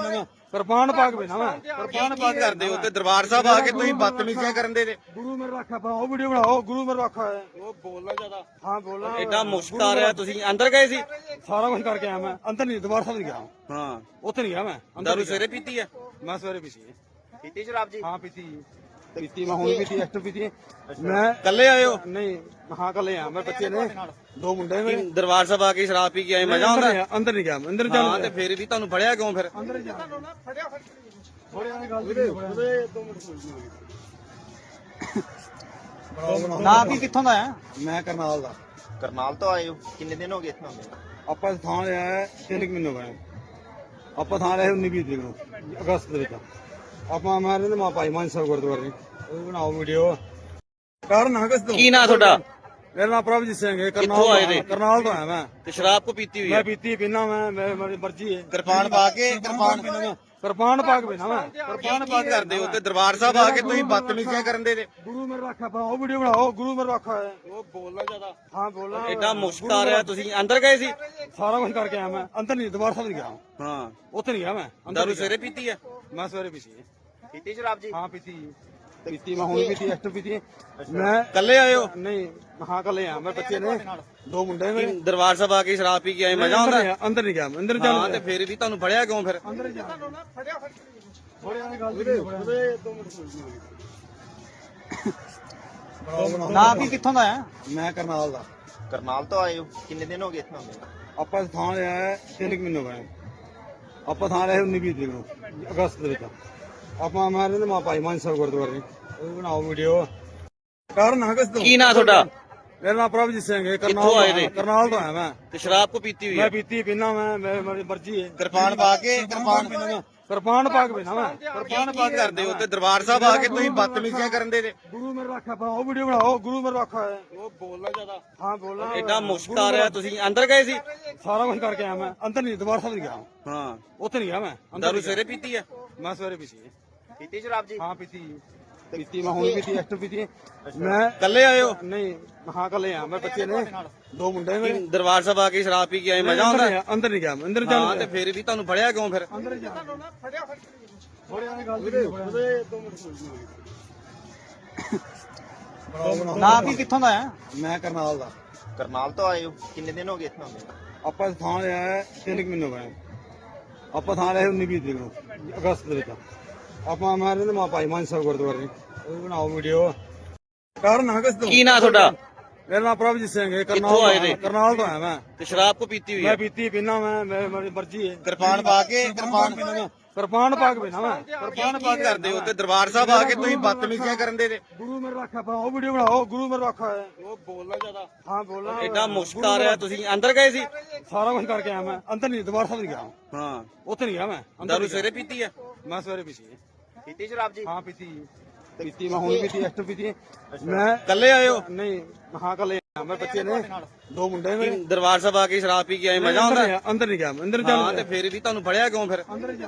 [SPEAKER 1] ਕਿਰਪਾਨ ਪਾ ਕੇ ਪੀਣਾ ਮੈਂ। ਕਿਰਪਾਨ ਪਾ ਕੇ
[SPEAKER 2] ਕਰਦੇ ਹੋ ਤੇ ਦਰਬਾਰ ਸਾਹਿਬ ਆ ਕੇ ਤੁਸੀਂ ਬਦਤਮੀਜ਼ੀਆਂ ਕਰਨ ਦੇ ਤੇ
[SPEAKER 1] ਗੁਰੂ ਮੇਰੇ ਰੱਖਾ ਬਣਾਓ ਵੀਡੀਓ ਬਣਾਓ ਗੁਰੂ ਮੇਰੇ ਰੱਖਾ ਹੈ
[SPEAKER 2] ਉਹ ਬੋਲਣਾ ਜ਼ਿਆਦਾ।
[SPEAKER 1] ਹਾਂ ਬੋਲਾਂ
[SPEAKER 2] ਐਡਾ ਮੁਸ਼ਕ ਆ ਰਿਹਾ ਤੁਸੀਂ ਅੰਦਰ ਗਏ ਸੀ?
[SPEAKER 1] ਸਾਰਾ ਕੁਝ ਕਰਕੇ ਆਇਆ ਮੈਂ। ਅੰਦਰ ਨਹੀਂ ਦਰਬਾਰ ਸਾਹਿਬ ਨਹੀਂ ਗਿਆ।
[SPEAKER 2] ਹਾਂ।
[SPEAKER 1] ਉੱਥੇ ਨਹੀਂ ਗਿਆ ਮੈਂ। ਅੰਦਰ
[SPEAKER 2] ਦਾਰੂ
[SPEAKER 1] ਨਹੀਂ ਗਿਆ।
[SPEAKER 2] ਸਵੇਰੇ ਪੀਤੀ ਹੈ?
[SPEAKER 1] ਮੈਂ ਸਵੇਰੇ ਪੀਤੀ ਹੈ।
[SPEAKER 4] ਪੀਤੀ ਸ਼ਰਾਬ ਜੀ?
[SPEAKER 1] ਹਾਂ ਪੀਤੀ ਪੀਤੀ ਮੈਂ ਹੁਣ ਪੀਤੀ ਐਕਟਰ ਪੀਤੀ। ਮੈਂ
[SPEAKER 2] ਇਕੱਲੇ ਆਏ ਹੋ
[SPEAKER 1] ਨਹੀਂ ਹਾਂ ਕੱਲੇ ਆ ਮੈਂ ਬੱਚੇ ਨੇ ਦੋ ਮੁੰਡੇ ਨੇ ਮੇਰੇ।
[SPEAKER 2] ਦਰਬਾਰ ਸਾਹਿਬ ਆ ਕੇ ਸ਼ਰਾਬ ਪੀ ਕੇ ਆਏ ਮਜ਼ਾ ਆਉਂਦਾ?
[SPEAKER 1] ਆ- ਅੰਦਰ ਨਹੀਂ ਗਿਆ ਅੰਦਰ
[SPEAKER 2] ਹਾਂ
[SPEAKER 1] ਚੱਲ
[SPEAKER 2] ਤੇ ਫਿਰ ਵੀ ਤੁਹਾਨੂੰ ਫੜਿਆ ਕਿਉਂ ਫਿਰ?
[SPEAKER 1] ਅੰਦਰ ਜਾ। ਥੋੜਿਆਂ ਦੀ ਗੱਲ ਵੀਰੇ ਉਹਦੇ ਦੋ ਮਿੰਟ
[SPEAKER 3] ਨਾ ਵੀ ਕਿੱਥੋਂ ਦਾ ਹੈ?
[SPEAKER 1] ਮੈਂ ਕਰਨਾਲ ਦਾ।
[SPEAKER 4] ਕਰਨਾਲ ਤੋਂ ਆਏ ਹੋ? ਕਿੰਨੇ ਦਿਨ ਹੋ ਗਏ ਇੱਥੇ
[SPEAKER 1] ਆਪਾਂ ਥਾਂ ਲਿਆ ਹੈ ਤਿੰਨ ਕੁ ਮਹੀਨੇ ਹੋ ਗਏ। ਆਪਾਂ ਥਾਂ ਲਿਆ 19 ਵੀਹ ਤਰੀਕ ਨੂੰ ਅਗਸਤ ਦੇ ਵਿੱਚ। ਆਪਾਂ ਮੈਂ ਰਹਿੰਦੇ ਮਾ ਭਾਈ ਮਾਨ ਸਾਹਿਬ ਗੁਰਦੁਆਰੇ। ਉਹ ਬਣਾਓ ਵੀਡੀਓ ਕਾਰਨ ਅਗਸਤ ਤੋਂ।
[SPEAKER 2] ਕੀ ਨਾਂ ਤੁਹਾਡਾ?
[SPEAKER 1] ਮੇਰਾ ਨਾਮ ਪ੍ਰਭਜੀਤ ਸਿੰਘ ਹੈ
[SPEAKER 2] ਕਿੱਥੋਂ ਆਏ ਨੇ?
[SPEAKER 1] ਕਰਨਾਲ ਕਰਨਾਲ ਤੋਂ ਆਇਆ ਮੈਂ।
[SPEAKER 2] ਤੇ ਸ਼ਰਾਬ ਕੋ ਪੀਤੀ ਹੋਈ
[SPEAKER 1] ਮੈਂ
[SPEAKER 2] ਹੈ
[SPEAKER 1] ਪੀਤੀ ਪੀਣਾ ਮੈਂ ਮੇਰੇ- ਮੇਰੀ ਮਰਜ਼ੀ ਹੈ।
[SPEAKER 4] ਕਿਰਪਾਨ ਪਾ ਕੇ ਕਿਰਪਾਨ
[SPEAKER 1] ਕਿਰਪਾਨ ਪਾ ਕੇ ਪੀਣਾ ਮੈਂ। ਕਿਰਪਾਨ ਪਾ ਕੇ
[SPEAKER 2] ਕਰਦੇ ਹੋ ਤੇ ਦਰਬਾਰ ਸਾਹਿਬ ਆ ਕੇ ਤੁਸੀਂ ਬਦਤਮੀਜ਼ੀਆਂ ਕਰਨ ਦੇ ਤੇ।
[SPEAKER 1] ਗੁਰੂ ਮੇਰੇ ਰੱਖਾ ਬਣਾਓ ਵੀਡੀਓ ਬਣਾਓ ਗੁਰੂ ਮੇਰੇ ਰੱਖਾ ਹੈ
[SPEAKER 2] ਉਹ ਬੋਲਣਾ ਜ਼ਿਆਦਾ।
[SPEAKER 1] ਹਾਂ ਬੋਲਾਂ
[SPEAKER 2] ਐਡਾ ਮੁਸ਼ਕ ਆ ਰਿਹਾ ਤੁਸੀਂ ਅੰਦਰ ਗਏ ਸੀ?
[SPEAKER 1] ਸਾਰਾ ਕੁਝ ਕਰਕੇ ਆਇਆ ਮੈਂ। ਅੰਦਰ ਨਹੀਂ ਦਰਬਾਰ ਸਾਹਿਬ ਨਹੀਂ ਗਿਆ।
[SPEAKER 2] ਹਾਂ।
[SPEAKER 1] ਉੱਥੇ ਨਹੀਂ ਗਿਆ ਮੈਂ। ਅੰਦਰ
[SPEAKER 2] ਦਾਰੂ। ਸਵੇਰੇ ਪੀਤੀ ਹੈ?
[SPEAKER 1] ਮੈਂ ਸਵੇਰੇ ਪੀਤੀ ਹੈ।
[SPEAKER 4] ਪੀਤੀ ਸ਼ਰਾਬ ਜੀ?
[SPEAKER 1] ਹਾਂ ਪੀਤੀ ਪੀਤੀ ਮੈਂ ਹੁਣ ਪੀਤੀ ਐਕਟਰ ਪੀਤੀ। ਮੈਂ
[SPEAKER 2] ਇਕੱਲੇ ਆਏ ਹੋ
[SPEAKER 1] ਨਹੀਂ ਹਾਂ ਕੱਲੇ ਆ ਮੈਂ ਬੱਚੇ ਨੇ। ਦੋ ਮੁੰਡੇ ਨੇ ਮੇਰੇ।
[SPEAKER 2] ਦਰਬਾਰ ਸਾਹਿਬ ਆ ਕੇ ਸ਼ਰਾਬ ਪੀ ਕੇ ਆਏ? ਮਜ਼ਾ ਆਉਂਦਾ?
[SPEAKER 1] ਆ- ਅੰਦਰ ਨਹੀਂ ਗਿਆ ਮੈਂ, ਅੰਦਰ
[SPEAKER 2] ਹਾਂ
[SPEAKER 1] ਚੱਲ
[SPEAKER 2] ਤੇ ਫਿਰ ਵੀ ਤੁਹਾਨੂੰ ਫੜਿਆ ਕਿਉਂ ਫਿਰ?
[SPEAKER 1] ਹੀ ਜਾ।
[SPEAKER 3] ਨਾ ਵੀ ਕਿੱਥੋਂ ਦਾ ਹੈ?
[SPEAKER 1] ਮੈਂ ਕਰਨਾਲ ਦਾ।
[SPEAKER 4] ਕਰਨਾਲ ਤੋਂ ਆਏ ਹੋ? ਕਿੰਨੇ ਦਿਨ ਹੋ ਗਏ ਇੱਥੇ
[SPEAKER 1] ਆਪਾਂ ਥਾਂ ਲਿਆ ਹੈ ਤਿੰਨ ਕੁ ਮਹੀਨੇ ਹੋ ਗਏ। ਆਪਾਂ ਥਾਂ ਲਿਆ 19 ਵੀਹ ਤਰੀਕ ਨੂੰ ਅਗਸਤ ਦੇ ਵਿੱਚ। ਆਪਾਂ ਮੈਂ ਰਹਿੰਦੇ ਮਾ ਭਾਈ ਮਾਨ ਸਾਹਿਬ ਗੁਰਦੁਆਰੇ। ਉਹ ਬਣਾਓ ਵੀਡੀਓ। ਕਾਰਨ ਅਗਸਤ ਤੋਂ
[SPEAKER 2] ਕੀ ਨਾਂ ਤੁਹਾਡਾ?
[SPEAKER 1] ਮੇਰਾ ਨਾਮ ਪ੍ਰਭਜੀਤ ਸਿੰਘ ਹੈ
[SPEAKER 2] ਕਿੱਥੋਂ
[SPEAKER 1] ਕਰਨਾਲ
[SPEAKER 2] ਆਏ
[SPEAKER 1] ਤੋਂ
[SPEAKER 2] ਨੇ?
[SPEAKER 1] ਕਰਨਾਲ ਤੋਂ ਆਇਆ ਮੈਂ।
[SPEAKER 2] ਤੇ ਸ਼ਰਾਬ ਕੋ ਪੀਤੀ ਹੋਈ
[SPEAKER 1] ਮੈਂ
[SPEAKER 2] ਹੈ
[SPEAKER 1] ਪੀਤੀ ਪੀਣਾ ਮੈਂ ਮੇਰੇ- ਮੇਰੀ ਮਰਜ਼ੀ ਹੈ।
[SPEAKER 4] ਕਿਰਪਾਨ ਪਾ ਕੇ ਕਿਰਪਾਨ
[SPEAKER 1] ਕਿਰਪਾਨ ਪਾ ਕੇ ਪੀਣਾ ਮੈਂ। ਕਿਰਪਾਨ ਪਾ ਕੇ
[SPEAKER 2] ਕਰਦੇ ਹੋ? ਤੇ ਦਰਬਾਰ ਸਾਹਿਬ ਆ ਕੇ ਤੁਸੀਂ ਬਦਤਮੀਜ਼ੀਆਂ ਕਰਨ ਦੇ
[SPEAKER 1] ਗੁਰੂ ਮੇਰੇ ਰੱਖਾ ਬਣਾਓ ਵੀਡੀਓ ਬਣਾਓ। ਗੁਰੂ ਮੇਰੇ ਰੱਖਾ ਹੈ
[SPEAKER 2] ਉਹ ਬੋਲਣਾ ਜ਼ਿਆਦਾ।
[SPEAKER 1] ਹਾਂ ਬੋਲਾਂ
[SPEAKER 2] ਐਡਾ ਮੁਸ਼ਕ ਆ ਰਿਹਾ ਤੁਸੀਂ ਅੰਦਰ ਗਏ ਸੀ?
[SPEAKER 1] ਸਾਰਾ ਕੁਝ ਕਰਕੇ ਆਇਆ ਮੈਂ। ਅੰਦਰ ਨਹੀਂ ਦਰਬਾਰ ਸਾਹਿਬ ਨਹੀਂ ਗਿਆ।
[SPEAKER 2] ਹਾਂ।
[SPEAKER 1] ਉੱਥੇ ਨਹੀਂ ਗਿਆ ਮੈਂ। ਅੰਦਰ
[SPEAKER 2] ਦਾਰੂ। ਸਵੇਰੇ ਪੀਤੀ ਹੈ?
[SPEAKER 1] ਮੈਂ ਸਵੇਰੇ ਪੀਤੀ ਹੈ।
[SPEAKER 4] ਪੀਤੀ ਸ਼ਰਾਬ ਜੀ?
[SPEAKER 1] ਹਾਂ ਪੀਤੀ ਪੀਤੀ ਮੈਂ ਹੁਣ ਪੀਤੀ ਐਕਸਟਰਾ ਪੀਤੀ। ਮੈਂ
[SPEAKER 2] ਕੱਲੇ ਆਏ ਹੋ?
[SPEAKER 1] ਨਹੀਂ ਹਾਂ ਕੱਲੇ ਆ। ਮੈਂ ਬੱਚੇ ਨੇ। ਦੋ ਮੁੰਡੇ ਨੇ ਮੇਰੇ।
[SPEAKER 2] ਦਰਬਾਰ ਸਾਹਿਬ ਆ ਕੇ ਸ਼ਰਾਬ ਪੀ ਕੇ ਆਏ? ਮਜ਼ਾ ਆਉਂਦਾ?
[SPEAKER 1] ਅੰਦਰ ਨਹੀਂ ਗਿਆ ਮੈਂ ਅੰਦਰ
[SPEAKER 2] ਹਾਂ
[SPEAKER 1] ਚੱਲ
[SPEAKER 2] ਤੇ ਫਿਰ ਵੀ ਤੁਹਾਨੂੰ ਫੜਿਆ ਕਿਉਂ ਫਿਰ?
[SPEAKER 1] ਅੰਦਰ ਜਾ। ਥੋੜਿਆਂ ਦੀ ਗੱਲ। ਵੀਰੇ ਉਹਦੇ ਦੋ ਮਿੰਟ
[SPEAKER 3] ਨਾ ਵੀ ਕਿੱਥੋਂ ਦਾ ਹੈ?
[SPEAKER 1] ਮੈਂ ਕਰਨਾਲ ਦਾ।
[SPEAKER 4] ਕਰਨਾਲ ਤੋਂ ਆਏ ਹੋ? ਕਿੰਨੇ ਦਿਨ ਹੋ ਗਏ ਇੱਥੇ
[SPEAKER 1] ਆਪਾਂ ਥਾਂ ਲਿਆ ਹੈ ਤਿੰਨ ਕੁ ਮਹੀਨੇ ਹੋ ਗਏ। ਆਪਾਂ ਥਾਂ ਲਿਆ 19 20 ਤਰੀਕ ਨੂੰ ਅਗਸਤ ਦੇ ਵਿੱਚ। ਆਪਾਂ ਮੈਂ ਰਹਿੰਦੇ ਮਾ ਭਾਈ ਮਾਨ ਸਾਹਿਬ ਗੁਰਦੁਆਰੇ ਉਹ ਬਣਾਓ ਵੀਡੀਓ ਕਾਰਨ ਹਾਂ ਕਿਸ ਤੋਂ?
[SPEAKER 2] ਕੀ ਨਾਂ ਤੁਹਾਡਾ?
[SPEAKER 1] ਮੇਰਾ ਨਾਮ ਪ੍ਰਭਜੀਤ ਸਿੰਘ ਹੈ
[SPEAKER 2] ਕਿੱਥੋਂ ਆਏ ਨੇ?
[SPEAKER 1] ਕਰਨਾਲ ਤੋਂ ਆਇਆ ਮੈਂ।
[SPEAKER 2] ਤੇ ਸ਼ਰਾਬ ਕੋ ਪੀਤੀ ਹੋਈ
[SPEAKER 1] ਮੈਂ
[SPEAKER 2] ਹੈ
[SPEAKER 1] ਪੀਤੀ ਪੀਣਾ ਮੈਂ ਮੇਰੀ ਮੇਰੀ ਮਰਜ਼ੀ ਹੈ।
[SPEAKER 4] ਕਿਰਪਾਨ ਪਾ ਕੇ
[SPEAKER 1] ਕਿਰਪਾਨ ਮੈਂ ਕਿਰਪਾਨ ਪਾ ਕੇ ਪੀਣਾ ਮੈਂ। ਕਿਰਪਾਨ ਪਾ
[SPEAKER 2] ਕੀ ਕਰਦੇ ਹੋ ਤੇ ਦਰਬਾਰ ਸਾਹਿਬ ਆ ਕੇ ਤੁਸੀਂ ਬਦਤਮੀਜ਼ੀਆਂ ਕਰਨ ਦੇ ਤੇ।
[SPEAKER 1] ਗੁਰੂ ਮੇਰੇ ਰੱਖਾ ਬਣਾਓ ਵੀਡੀਓ ਬਣਾਓ ਗੁਰੂ ਮੇਰੇ ਰੱਖਾ ਹੈ।
[SPEAKER 2] ਉਹ ਬੋਲਣਾ ਜ਼ਿਆਦਾ।
[SPEAKER 1] ਹਾਂ ਬੋਲਾਂ
[SPEAKER 2] ਐਡਾ ਮੁਸ਼ਕ ਆ ਰਿਹਾ ਤੁਸੀਂ ਅੰਦਰ ਗਏ ਸੀ?
[SPEAKER 1] ਸਾਰਾ ਕੁਝ ਕਰਕੇ ਆਇਆ ਮੈਂ। ਅੰਦਰ ਨਹੀਂ ਦਰਬਾਰ ਸਾਹਿਬ ਨਹੀਂ ਗਿਆ।
[SPEAKER 2] ਹਾਂ।
[SPEAKER 1] ਉੱਥੇ ਨਹੀਂ ਗਿਆ ਮੈਂ। ਅੰਦਰ
[SPEAKER 2] ਦਾਰੂ
[SPEAKER 1] ਨਹੀਂ ਗਿਆ।
[SPEAKER 2] ਸਵੇਰੇ ਪੀਤੀ ਹੈ?
[SPEAKER 1] ਮੈਂ ਸਵੇਰੇ ਪੀਤੀ ਹੈ।
[SPEAKER 4] ਪੀਤੀ ਸ਼ਰਾਬ ਜੀ?
[SPEAKER 1] ਹਾਂ ਪੀਤੀ ਪੀਤੀ ਮੈਂ ਹੁਣ ਪੀਤੀ ਐਕਸਟਰਾ ਪੀਤੀ। ਮੈਂ
[SPEAKER 2] ਕੱਲੇ ਆਏ ਹੋ?
[SPEAKER 1] ਨਹੀਂ ਹਾਂ ਕੱਲੇ ਆ ਮੈਂ ਬੱਚੇ ਨੇ। ਦੋ ਮੁੰਡੇ ਨੇ। ਮੇਰੇ
[SPEAKER 2] ਦਰਬਾਰ ਸਾਹਿਬ ਆ ਕੇ ਸ਼ਰਾਬ ਪੀ ਕੇ ਆਏ? ਮਜ਼ਾ ਆਉਂਦਾ?
[SPEAKER 1] ਅੰਦਰ ਨਹੀਂ ਗਿਆ ਅੰਦਰ
[SPEAKER 2] ਹਾਂ
[SPEAKER 1] ਚੱਲ
[SPEAKER 2] ਤੇ ਫਿਰ ਵੀ ਤੁਹਾਨੂੰ ਫੜਿਆ ਕਿਉਂ ਫਿਰ?
[SPEAKER 1] ਅੰਦਰ ਜਾ।